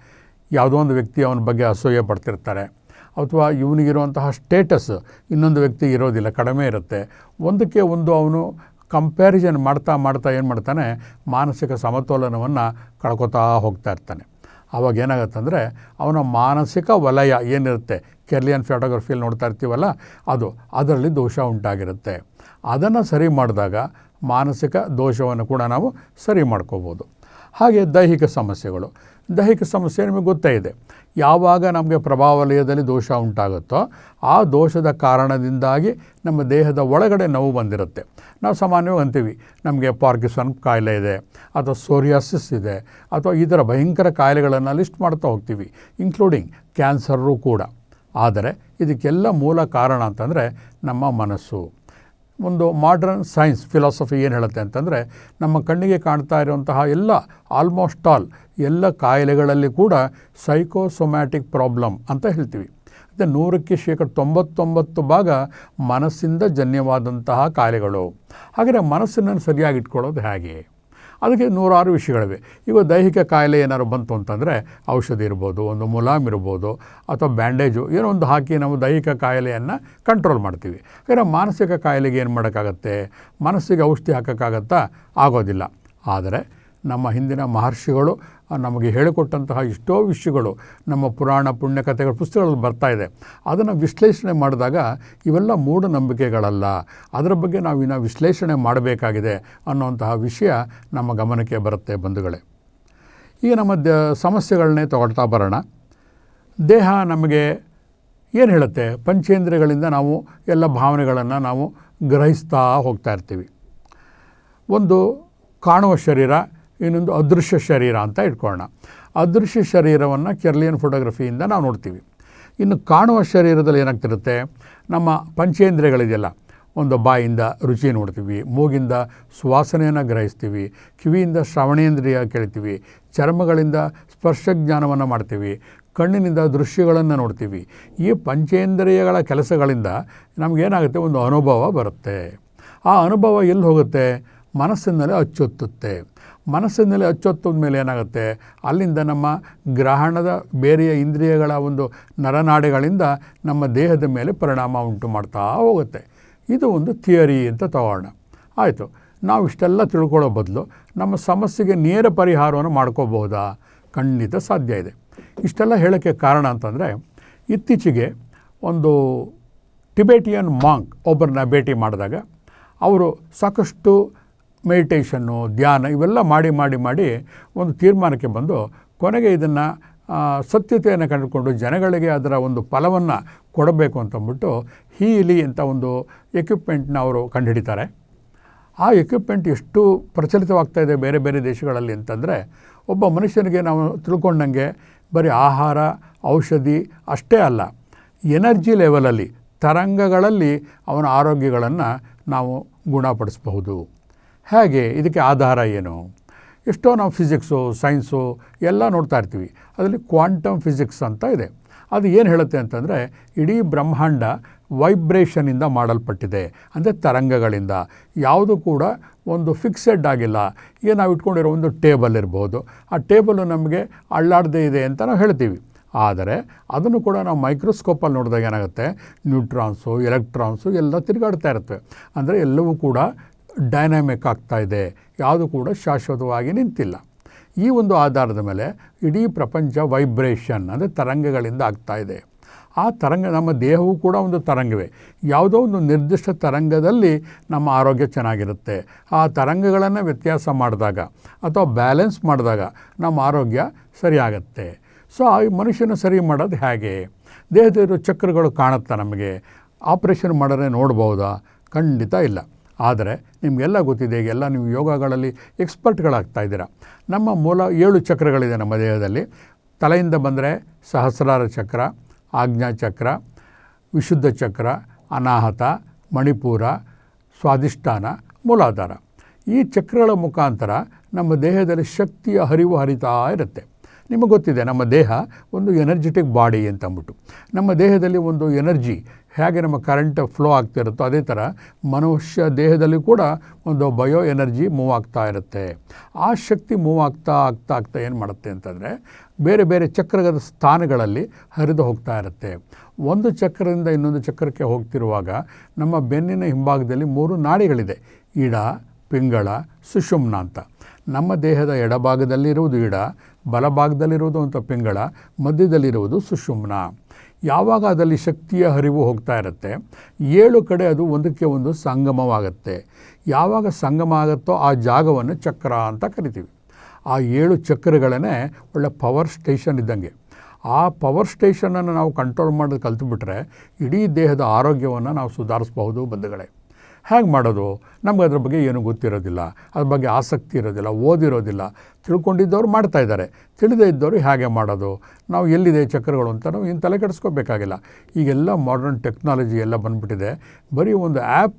A: ಯಾವುದೋ ಒಂದು ವ್ಯಕ್ತಿ ಅವನ ಬಗ್ಗೆ ಅಸೂಯೆ ಪಡ್ತಿರ್ತಾರೆ. ಅಥವಾ ಇವನಿಗಿರುವಂತಹ ಸ್ಟೇಟಸ್ ಇನ್ನೊಂದು ವ್ಯಕ್ತಿಗೆ ಇರೋದಿಲ್ಲ, ಕಡಿಮೆ ಇರುತ್ತೆ. ಒಂದಕ್ಕೆ ಒಂದು ಅವನು ಕಂಪ್ಯಾರಿಸನ್ ಮಾಡ್ತಾ ಮಾಡ್ತಾ ಏನು ಮಾಡ್ತಾನೆ, ಮಾನಸಿಕ ಸಮತೋಲನವನ್ನು ಕಳ್ಕೊತಾ ಹೋಗ್ತಾ ಇರ್ತಾನೆ. ಆವಾಗ ಏನಾಗುತ್ತಂದರೆ, ಅವನ ಮಾನಸಿಕ ವಲಯ ಏನಿರುತ್ತೆ? ಕೆರ್ಲಿಯನ್ ಫೋಟೋಗ್ರಫಿಯಲ್ಲಿ ನೋಡ್ತಾ ಇರ್ತೀವಲ್ಲ, ಅದು ಅದರಲ್ಲಿ ದೋಷ ಉಂಟಾಗಿರುತ್ತೆ. ಅದನ್ನು ಸರಿ ಮಾಡಿದಾಗ ಮಾನಸಿಕ ದೋಷವನ್ನು ಕೂಡ ನಾವು ಸರಿ ಮಾಡ್ಕೋಬೋದು. ಹಾಗೆ ದೈಹಿಕ ಸಮಸ್ಯೆಗಳು. ದೈಹಿಕ ಸಮಸ್ಯೆ ನಿಮಗೆ ಗೊತ್ತೇ ಇದೆ. ಯಾವಾಗ ನಮಗೆ ಪ್ರಭಾವ ವಲಯದಲ್ಲಿ ದೋಷ ಉಂಟಾಗುತ್ತೋ ಆ ದೋಷದ ಕಾರಣದಿಂದಾಗಿ ನಮ್ಮ ದೇಹದ ಒಳಗಡೆ ನೋವು ಬಂದಿರುತ್ತೆ. ನಾವು ಸಾಮಾನ್ಯವಾಗಿ ಅಂತೀವಿ, ನಮಗೆ ಪಾರ್ಕಿಸನ್ ಕಾಯಿಲೆ ಇದೆ, ಅಥವಾ ಸೋರಿಯಾಸಿಸ್ ಇದೆ, ಅಥವಾ ಈ ಥರ ಭಯಂಕರ ಕಾಯಿಲೆಗಳನ್ನು ಲಿಸ್ಟ್ ಮಾಡ್ತಾ ಹೋಗ್ತೀವಿ ಇನ್ಕ್ಲೂಡಿಂಗ್ ಕ್ಯಾನ್ಸರು ಕೂಡ. ಆದರೆ ಇದಕ್ಕೆಲ್ಲ ಮೂಲ ಕಾರಣ ಅಂತಂದರೆ ನಮ್ಮ ಮನಸ್ಸು. ಒಂದು ಮಾಡ್ರನ್ ಸೈನ್ಸ್ ಫಿಲಾಸಫಿ ಏನು ಹೇಳುತ್ತೆ ಅಂತಂದರೆ, ನಮ್ಮ ಕಣ್ಣಿಗೆ ಕಾಣ್ತಾ ಇರುವಂತಹ ಎಲ್ಲ ಆಲ್ಮೋಸ್ಟ್ ಆಲ್ ಎಲ್ಲ ಕಾಯಿಲೆಗಳಲ್ಲಿ ಕೂಡ ಸೈಕೋಸೊಮ್ಯಾಟಿಕ್ ಪ್ರಾಬ್ಲಮ್ ಅಂತ ಹೇಳ್ತೀವಿ. ಮತ್ತು ನೂರಕ್ಕೆ ಶೇಕಡ ತೊಂಬತ್ತೊಂಬತ್ತು ಭಾಗ ಮನಸ್ಸಿಂದ ಜನ್ಯವಾದಂತಹ ಕಾಯಿಲೆಗಳು. ಹಾಗೆಯೇ ಮನಸ್ಸನ್ನು ಸರಿಯಾಗಿ ಇಟ್ಕೊಳ್ಳೋದು ಹೇಗೆ? ಅದಕ್ಕೆ ನೂರಾರು ವಿಷಯಗಳಿವೆ. ಈಗ ದೈಹಿಕ ಕಾಯಿಲೆ ಏನಾದ್ರು ಬಂತು ಅಂತಂದರೆ ಔಷಧಿ ಇರ್ಬೋದು, ಒಂದು ಮುಲಾಮ್ ಇರ್ಬೋದು, ಅಥವಾ ಬ್ಯಾಂಡೇಜು, ಏನೋ ಒಂದು ಹಾಕಿ ನಾವು ದೈಹಿಕ ಕಾಯಿಲೆಯನ್ನು ಕಂಟ್ರೋಲ್ ಮಾಡ್ತೀವಿ. ಯಾಕಂದರೆ ಮಾನಸಿಕ ಕಾಯಿಲೆಗೆ ಏನು ಮಾಡೋಕ್ಕಾಗತ್ತೆ? ಮನಸ್ಸಿಗೆ ಔಷಧಿ ಹಾಕೋಕ್ಕಾಗತ್ತಾ? ಆಗೋದಿಲ್ಲ. ಆದರೆ ನಮ್ಮ ಹಿಂದಿನ ಮಹರ್ಷಿಗಳು ನಮಗೆ ಹೇಳಿಕೊಟ್ಟಂತಹ ಎಷ್ಟೋ ವಿಷಯಗಳು, ನಮ್ಮ ಪುರಾಣ ಪುಣ್ಯಕಥೆಗಳ ಪುಸ್ತಕಗಳಲ್ಲಿ ಬರ್ತಾ ಇದೆ. ಅದನ್ನು ವಿಶ್ಲೇಷಣೆ ಮಾಡಿದಾಗ ಇವೆಲ್ಲ ಮೂಢನಂಬಿಕೆಗಳಲ್ಲ. ಅದರ ಬಗ್ಗೆ ನಾವು ಇನ್ನು ವಿಶ್ಲೇಷಣೆ ಮಾಡಬೇಕಾಗಿದೆ ಅನ್ನುವಂತಹ ವಿಷಯ ನಮ್ಮ ಗಮನಕ್ಕೆ ಬರುತ್ತೆ ಬಂಧುಗಳೇ. ಈಗ ನಮ್ಮ ದ, ಸಮಸ್ಯೆಗಳನ್ನೇ ತಗೊಳ್ತಾ ಬರೋಣ. ದೇಹ ನಮಗೆ ಏನು ಹೇಳುತ್ತೆ? ಪಂಚೇಂದ್ರಿಯಗಳಿಂದ ನಾವು ಎಲ್ಲ ಭಾವನೆಗಳನ್ನು ನಾವು ಗ್ರಹಿಸ್ತಾ ಹೋಗ್ತಾ ಇರ್ತೀವಿ. ಒಂದು ಕಾಣುವ ಶರೀರ ಇನ್ನೊಂದು ಅದೃಶ್ಯ ಶರೀರ ಅಂತ ಇಟ್ಕೊಳ್ಳೋಣ. ಅದೃಶ್ಯ ಶರೀರವನ್ನು ಕೆರ್ಲಿಯನ್ ಫೋಟೋಗ್ರಫಿಯಿಂದ ನಾವು ನೋಡ್ತೀವಿ. ಇನ್ನು ಕಾಣುವ ಶರೀರದಲ್ಲಿ ಏನಾಗ್ತಿರುತ್ತೆ? ನಮ್ಮ ಪಂಚೇಂದ್ರಿಯಗಳಿದೆಯಲ್ಲ, ಒಂದು ಬಾಯಿಂದ ರುಚಿ ನೋಡ್ತೀವಿ, ಮೂಗಿಂದ ಸುವಾಸನೆಯನ್ನು ಗ್ರಹಿಸ್ತೀವಿ, ಕಿವಿಯಿಂದ ಶ್ರವಣೇಂದ್ರಿಯ ಕೇಳ್ತೀವಿ, ಚರ್ಮಗಳಿಂದ ಸ್ಪರ್ಶ ಜ್ಞಾನವನ್ನು ಮಾಡ್ತೀವಿ, ಕಣ್ಣಿನಿಂದ ದೃಶ್ಯಗಳನ್ನು ನೋಡ್ತೀವಿ. ಈ ಪಂಚೇಂದ್ರಿಯಗಳ ಕೆಲಸಗಳಿಂದ ನಮಗೇನಾಗುತ್ತೆ? ಒಂದು ಅನುಭವ ಬರುತ್ತೆ. ಆ ಅನುಭವ ಎಲ್ಲಿ ಹೋಗುತ್ತೆ? ಮನಸ್ಸಿನಲ್ಲಿ ಅಚ್ಚೊತ್ತುತ್ತೆ. ಮನಸ್ಸಿನಲ್ಲಿ ಅಚ್ಚೊತ್ತದ ಮೇಲೆ ಏನಾಗುತ್ತೆ? ಅಲ್ಲಿಂದ ನಮ್ಮ ಗ್ರಹಣದ ಬೇರೆಯ ಇಂದ್ರಿಯಗಳ ಒಂದು ನರನಾಡಿಗಳಿಂದ ನಮ್ಮ ದೇಹದ ಮೇಲೆ ಪರಿಣಾಮ ಉಂಟು ಮಾಡ್ತಾ ಹೋಗುತ್ತೆ. ಇದು ಒಂದು ಥಿಯರಿ ಅಂತ ತಗೋಣ. ಆಯಿತು. ನಾವು ಇಷ್ಟೆಲ್ಲ ತಿಳ್ಕೊಳ್ಳೋ ಬದಲು ನಮ್ಮ ಸಮಸ್ಯೆಗೆ ನೇರ ಪರಿಹಾರವನ್ನು ಮಾಡ್ಕೋಬಹುದಾ? ಖಂಡಿತ ಸಾಧ್ಯ ಇದೆ. ಇಷ್ಟೆಲ್ಲ ಹೇಳೋಕ್ಕೆ ಕಾರಣ ಅಂತಂದರೆ, ಇತ್ತೀಚೆಗೆ ಒಂದು ಟಿಬೇಟಿಯನ್ ಮಾಂಕ್ ಒಬ್ಬರನ್ನ ಭೇಟಿ ಮಾಡಿದಾಗ, ಅವರು ಸಾಕಷ್ಟು ಮೆಡಿಟೇಷನ್ನು, ಧ್ಯಾನ ಇವೆಲ್ಲ ಮಾಡಿ ಮಾಡಿ ಮಾಡಿ ಒಂದು ತೀರ್ಮಾನಕ್ಕೆ ಬಂದು ಕೊನೆಗೆ ಇದನ್ನು ಸತ್ಯತೆಯನ್ನು ಕಂಡುಕೊಂಡು ಜನಗಳಿಗೆ ಅದರ ಒಂದು ಫಲವನ್ನು ಕೊಡಬೇಕು ಅಂತಂದ್ಬಿಟ್ಟು ಹೀಲಿ ಅಂತ ಒಂದು ಎಕ್ವಿಪ್ಮೆಂಟ್ನ ಅವರು ಕಂಡುಹಿಡಿತಾರೆ. ಆ ಎಕ್ವಿಪ್ಮೆಂಟ್ ಎಷ್ಟು ಪ್ರಚಲಿತವಾಗ್ತಾ ಇದೆ ಬೇರೆ ಬೇರೆ ದೇಶಗಳಲ್ಲಿ ಅಂತಂದರೆ ಒಬ್ಬ ಮನುಷ್ಯನಿಗೆ ನಾವು ತಿಳ್ಕೊಂಡಂಗೆ ಬರೀ ಆಹಾರ, ಔಷಧಿ ಅಷ್ಟೇ ಅಲ್ಲ, ಎನರ್ಜಿ ಲೆವೆಲಲ್ಲಿ, ತರಂಗಗಳಲ್ಲಿ ಅವನ ಆರೋಗ್ಯಗಳನ್ನು ನಾವು ಗುಣಪಡಿಸಬಹುದು. ಹೇಗೆ? ಇದಕ್ಕೆ ಆಧಾರ ಏನು? ಎಷ್ಟೋ ನಾವು ಫಿಸಿಕ್ಸು ಸೈನ್ಸು ಎಲ್ಲ ನೋಡ್ತಾ ಇರ್ತೀವಿ. ಅದರಲ್ಲಿ ಕ್ವಾಂಟಮ್ ಫಿಸಿಕ್ಸ್ ಅಂತ ಇದೆ. ಅದು ಏನು ಹೇಳುತ್ತೆ ಅಂತಂದರೆ, ಇಡೀ ಬ್ರಹ್ಮಾಂಡ ವೈಬ್ರೇಷನಿಂದ ಮಾಡಲ್ಪಟ್ಟಿದೆ. ಅಂದರೆ ತರಂಗಗಳಿಂದ. ಯಾವುದು ಕೂಡ ಒಂದು ಫಿಕ್ಸೆಡ್ ಆಗಿಲ್ಲ. ಈಗ ನಾವು ಇಟ್ಕೊಂಡಿರೋ ಒಂದು ಟೇಬಲ್ ಇರ್ಬೋದು. ಆ ಟೇಬಲು ನಮಗೆ ಅಳ್ಳಾಡದೇ ಇದೆ ಅಂತ ನಾವು ಹೇಳ್ತೀವಿ. ಆದರೆ, ಅದನ್ನು ಕೂಡ ನಾವು ಮೈಕ್ರೋಸ್ಕೋಪಲ್ಲಿ ನೋಡಿದಾಗ ಏನಾಗುತ್ತೆ? ನ್ಯೂಟ್ರಾನ್ಸು ಎಲೆಕ್ಟ್ರಾನ್ಸು ಎಲ್ಲ ತಿರುಗಾಡ್ತಾ ಇರ್ತವೆ ಅಂದರೆ ಎಲ್ಲವೂ ಕೂಡ ಡೈನಾಮಿಕ್ ಆಗ್ತಾ ಇದೆ, ಯಾವುದು ಕೂಡ ಶಾಶ್ವತವಾಗಿ ನಿಂತಿಲ್ಲ. ಈ ಒಂದು ಆಧಾರದ ಮೇಲೆ ಇಡೀ ಪ್ರಪಂಚ ವೈಬ್ರೇಷನ್ ಅಂದರೆ ತರಂಗಗಳಿಂದ ಆಗ್ತಾ ಇದೆ. ಆ ತರಂಗ, ನಮ್ಮ ದೇಹವೂ ಕೂಡ ಒಂದು ತರಂಗವೇ. ಯಾವುದೋ ಒಂದು ನಿರ್ದಿಷ್ಟ ತರಂಗದಲ್ಲಿ ನಮ್ಮ ಆರೋಗ್ಯ ಚೆನ್ನಾಗಿರುತ್ತೆ. ಆ ತರಂಗಗಳನ್ನು ವ್ಯತ್ಯಾಸ ಮಾಡಿದಾಗ ಅಥವಾ ಬ್ಯಾಲೆನ್ಸ್ ಮಾಡಿದಾಗ ನಮ್ಮ ಆರೋಗ್ಯ ಸರಿಯಾಗತ್ತೆ. ಸೊ ಆ ಮನುಷ್ಯನ ಸರಿ ಮಾಡೋದು ಹೇಗೆ? ದೇಹದಲ್ಲಿರೋ ಚಕ್ರಗಳು ಕಾಣುತ್ತಾ ನಮಗೆ? ಆಪ್ರೇಷನ್ ಮಾಡಿದ್ರೆ ನೋಡ್ಬೋದಾ? ಖಂಡಿತ ಇಲ್ಲ. ಆದರೆ ನಿಮಗೆಲ್ಲ ಗೊತ್ತಿದೆ ಈಗೆಲ್ಲ ನೀವು ಯೋಗಗಳಲ್ಲಿ ಎಕ್ಸ್ಪರ್ಟ್ಗಳಾಗ್ತಾ ಇದ್ದೀರಾ. ನಮ್ಮ ಮೂಲ ಏಳು ಚಕ್ರಗಳಿದೆ ನಮ್ಮ ದೇಹದಲ್ಲಿ. ತಲೆಯಿಂದ ಬಂದರೆ ಸಹಸ್ರಾರ ಚಕ್ರ, ಆಜ್ಞಾ ಚಕ್ರ, ವಿಶುದ್ಧ ಚಕ್ರ, ಅನಾಹತ, ಮಣಿಪುರ ಸ್ವಾದಿಷ್ಠಾನ ಮೂಲಾಧಾರ. ಈ ಚಕ್ರಗಳ ಮುಖಾಂತರ ನಮ್ಮ ದೇಹದಲ್ಲಿ ಶಕ್ತಿಯ ಹರಿವು ಹರಿತಾ ಇರುತ್ತೆ. ನಿಮಗೆ ಗೊತ್ತಿದೆ ನಮ್ಮ ದೇಹ ಒಂದು ಎನರ್ಜೆಟಿಕ್ ಬಾಡಿ ಅಂತ ಅಂದ್ಬಿಟ್ಟು ನಮ್ಮ ದೇಹದಲ್ಲಿ ಒಂದು ಎನರ್ಜಿ ಹೇಗೆ ನಮ್ಮ ಕರೆಂಟ್ ಫ್ಲೋ ಆಗ್ತಿರುತ್ತೋ ಅದೇ ಥರ ಮನುಷ್ಯ ದೇಹದಲ್ಲಿ ಕೂಡ ಒಂದು ಬಯೋ ಎನರ್ಜಿ ಮೂವ್ ಆಗ್ತಾ ಇರುತ್ತೆ. ಆ ಶಕ್ತಿ ಮೂವ್ ಆಗ್ತಾ ಆಗ್ತಾ ಆಗ್ತಾ ಏನು ಮಾಡುತ್ತೆ ಅಂತಂದರೆ ಬೇರೆ ಬೇರೆ ಚಕ್ರದ ಸ್ಥಾನಗಳಲ್ಲಿ ಹರಿದು ಹೋಗ್ತಾ ಇರುತ್ತೆ. ಒಂದು ಚಕ್ರದಿಂದ ಇನ್ನೊಂದು ಚಕ್ರಕ್ಕೆ ಹೋಗ್ತಿರುವಾಗ ನಮ್ಮ ಬೆನ್ನಿನ ಹಿಂಭಾಗದಲ್ಲಿ ಮೂರು ನಾಡಿಗಳಿದೆ. ಇಡ, ಪಿಂಗಳ, ಸುಷುಮ್ನ ಅಂತ. ನಮ್ಮ ದೇಹದ ಎಡಭಾಗದಲ್ಲಿರುವುದು ಇಡ, ಬಲಭಾಗದಲ್ಲಿರುವುದು ಅಂತ ಪಿಂಗಳ, ಮಧ್ಯದಲ್ಲಿರುವುದು ಸುಷುಮ್ನ. ಯಾವಾಗ ಅದರಲ್ಲಿ ಶಕ್ತಿಯ ಹರಿವು ಹೋಗ್ತಾ ಇರುತ್ತೆ? ಏಳು ಕಡೆ ಅದು ಒಂದಕ್ಕೆ ಒಂದು ಸಂಗಮವಾಗುತ್ತೆ. ಯಾವಾಗ ಸಂಗಮ ಆಗುತ್ತೋ ಆ ಜಾಗವನ್ನು ಚಕ್ರ ಅಂತ ಕರಿತೀವಿ. ಆ ಏಳು ಚಕ್ರಗಳನ್ನೇ ಒಳ್ಳೆ ಪವರ್ ಸ್ಟೇಷನ್ ಇದ್ದಂಗೆ. ಆ ಪವರ್ ಸ್ಟೇಷನನ್ನು ನಾವು ಕಂಟ್ರೋಲ್ ಮಾಡೋದು ಕಲ್ತುಬಿಟ್ರೆ ಇಡೀ ದೇಹದ ಆರೋಗ್ಯವನ್ನು ನಾವು ಸುಧಾರಿಸ್ಬಹುದು ಬಂಧುಗಳೇ. ಹೇಗೆ ಮಾಡೋದು? ನಮಗೆ ಅದ್ರ ಬಗ್ಗೆ ಏನೂ ಗೊತ್ತಿರೋದಿಲ್ಲ. ಅದ್ರ ಬಗ್ಗೆ ಆಸಕ್ತಿ ಇರೋದಿಲ್ಲ, ಓದಿರೋದಿಲ್ಲ. ತಿಳ್ಕೊಂಡಿದ್ದವರು ಮಾಡ್ತಾ ಇದ್ದಾರೆ. ತಿಳಿದೇ ಇದ್ದವರು ಹೇಗೆ ಮಾಡೋದು? ನಾವು ಎಲ್ಲಿದೆ ಚಕ್ರಗಳು ಅಂತ ನಾವು ಏನು ತಲೆ ಕೆಡಿಸ್ಕೋಬೇಕಾಗಿಲ್ಲ. ಈಗೆಲ್ಲ ಮಾಡರ್ನ್ ಟೆಕ್ನಾಲಜಿ ಎಲ್ಲ ಬಂದ್ಬಿಟ್ಟಿದೆ. ಬರೀ ಒಂದು ಆ್ಯಪ್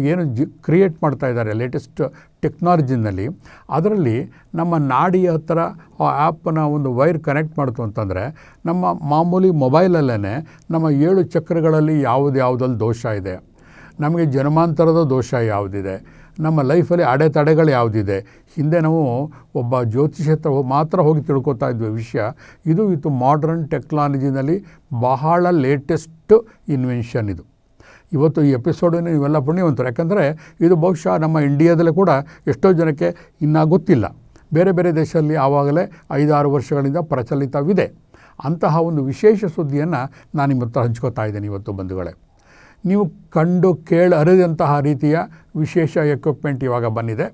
A: ಏನು ಜಿ ಕ್ರಿಯೇಟ್ ಮಾಡ್ತಾ ಇದ್ದಾರೆ ಲೇಟೆಸ್ಟ್ ಟೆಕ್ನಾಲಜಿನಲ್ಲಿ ಅದರಲ್ಲಿ ನಮ್ಮ ನಾಡಿಯ ಹತ್ತಿರ ಆ ಆ್ಯಪನ್ನ ಒಂದು ವೈರ್ ಕನೆಕ್ಟ್ ಮಾಡ್ತು ಅಂತಂದರೆ, ನಮ್ಮ ಮಾಮೂಲಿ ಮೊಬೈಲಲ್ಲೇ ನಮ್ಮ ಏಳು ಚಕ್ರಗಳಲ್ಲಿ ಯಾವುದು ಯಾವುದಲ್ಲಿ ದೋಷ ಇದೆ? ನಮಗೆ ಜನ್ಮಾಂತರದ ದೋಷ ಯಾವುದಿದೆ? ನಮ್ಮ ಲೈಫಲ್ಲಿ ಅಡೆತಡೆಗಳು ಯಾವುದಿದೆ? ಹಿಂದೆ ನಾವು ಒಬ್ಬ ಜ್ಯೋತಿಷ್ಯತ್ರ ಮಾತ್ರ ಹೋಗಿ ತಿಳ್ಕೊತಾ ಇದ್ವಿ ವಿಷಯ. ಇದು ಇತ್ತು ಮಾಡ್ರನ್ ಟೆಕ್ನಾಲಜಿನಲ್ಲಿ ಬಹಳ ಲೇಟೆಸ್ಟ್ ಇನ್ವೆನ್ಷನ್ ಇದು. ಇವತ್ತು ಈ ಎಪಿಸೋಡನ್ನು ನೀವೆಲ್ಲ ಪುಣ್ಯವಂತರು. ಯಾಕಂದರೆ ಇದು ಬಹುಶಃ ನಮ್ಮ ಇಂಡಿಯಾದಲ್ಲೇ ಕೂಡ ಎಷ್ಟೋ ಜನಕ್ಕೆ ಇನ್ನೂ ಗೊತ್ತಿಲ್ಲ. ಬೇರೆ ಬೇರೆ ದೇಶದಲ್ಲಿ ಆವಾಗಲೇ ಐದಾರು ವರ್ಷಗಳಿಂದ ಪ್ರಚಲಿತವಿದೆ. ಅಂತಹ ಒಂದು ವಿಶೇಷ ಸುದ್ದಿಯನ್ನು ನಾನು ನಿಮ್ಮ ಹತ್ರ ಹಂಚ್ಕೋತಾ ಇದ್ದೇನೆ ಇವತ್ತು ಬಂಧುಗಳೇ. ನೀವು ಕಂಡು ಕೇಳಿ ಅರಿದಂತಹ ರೀತಿಯ ವಿಶೇಷ ಎಕ್ವಿಪ್ಮೆಂಟ್ ಇವಾಗ ಬಂದಿದೆ.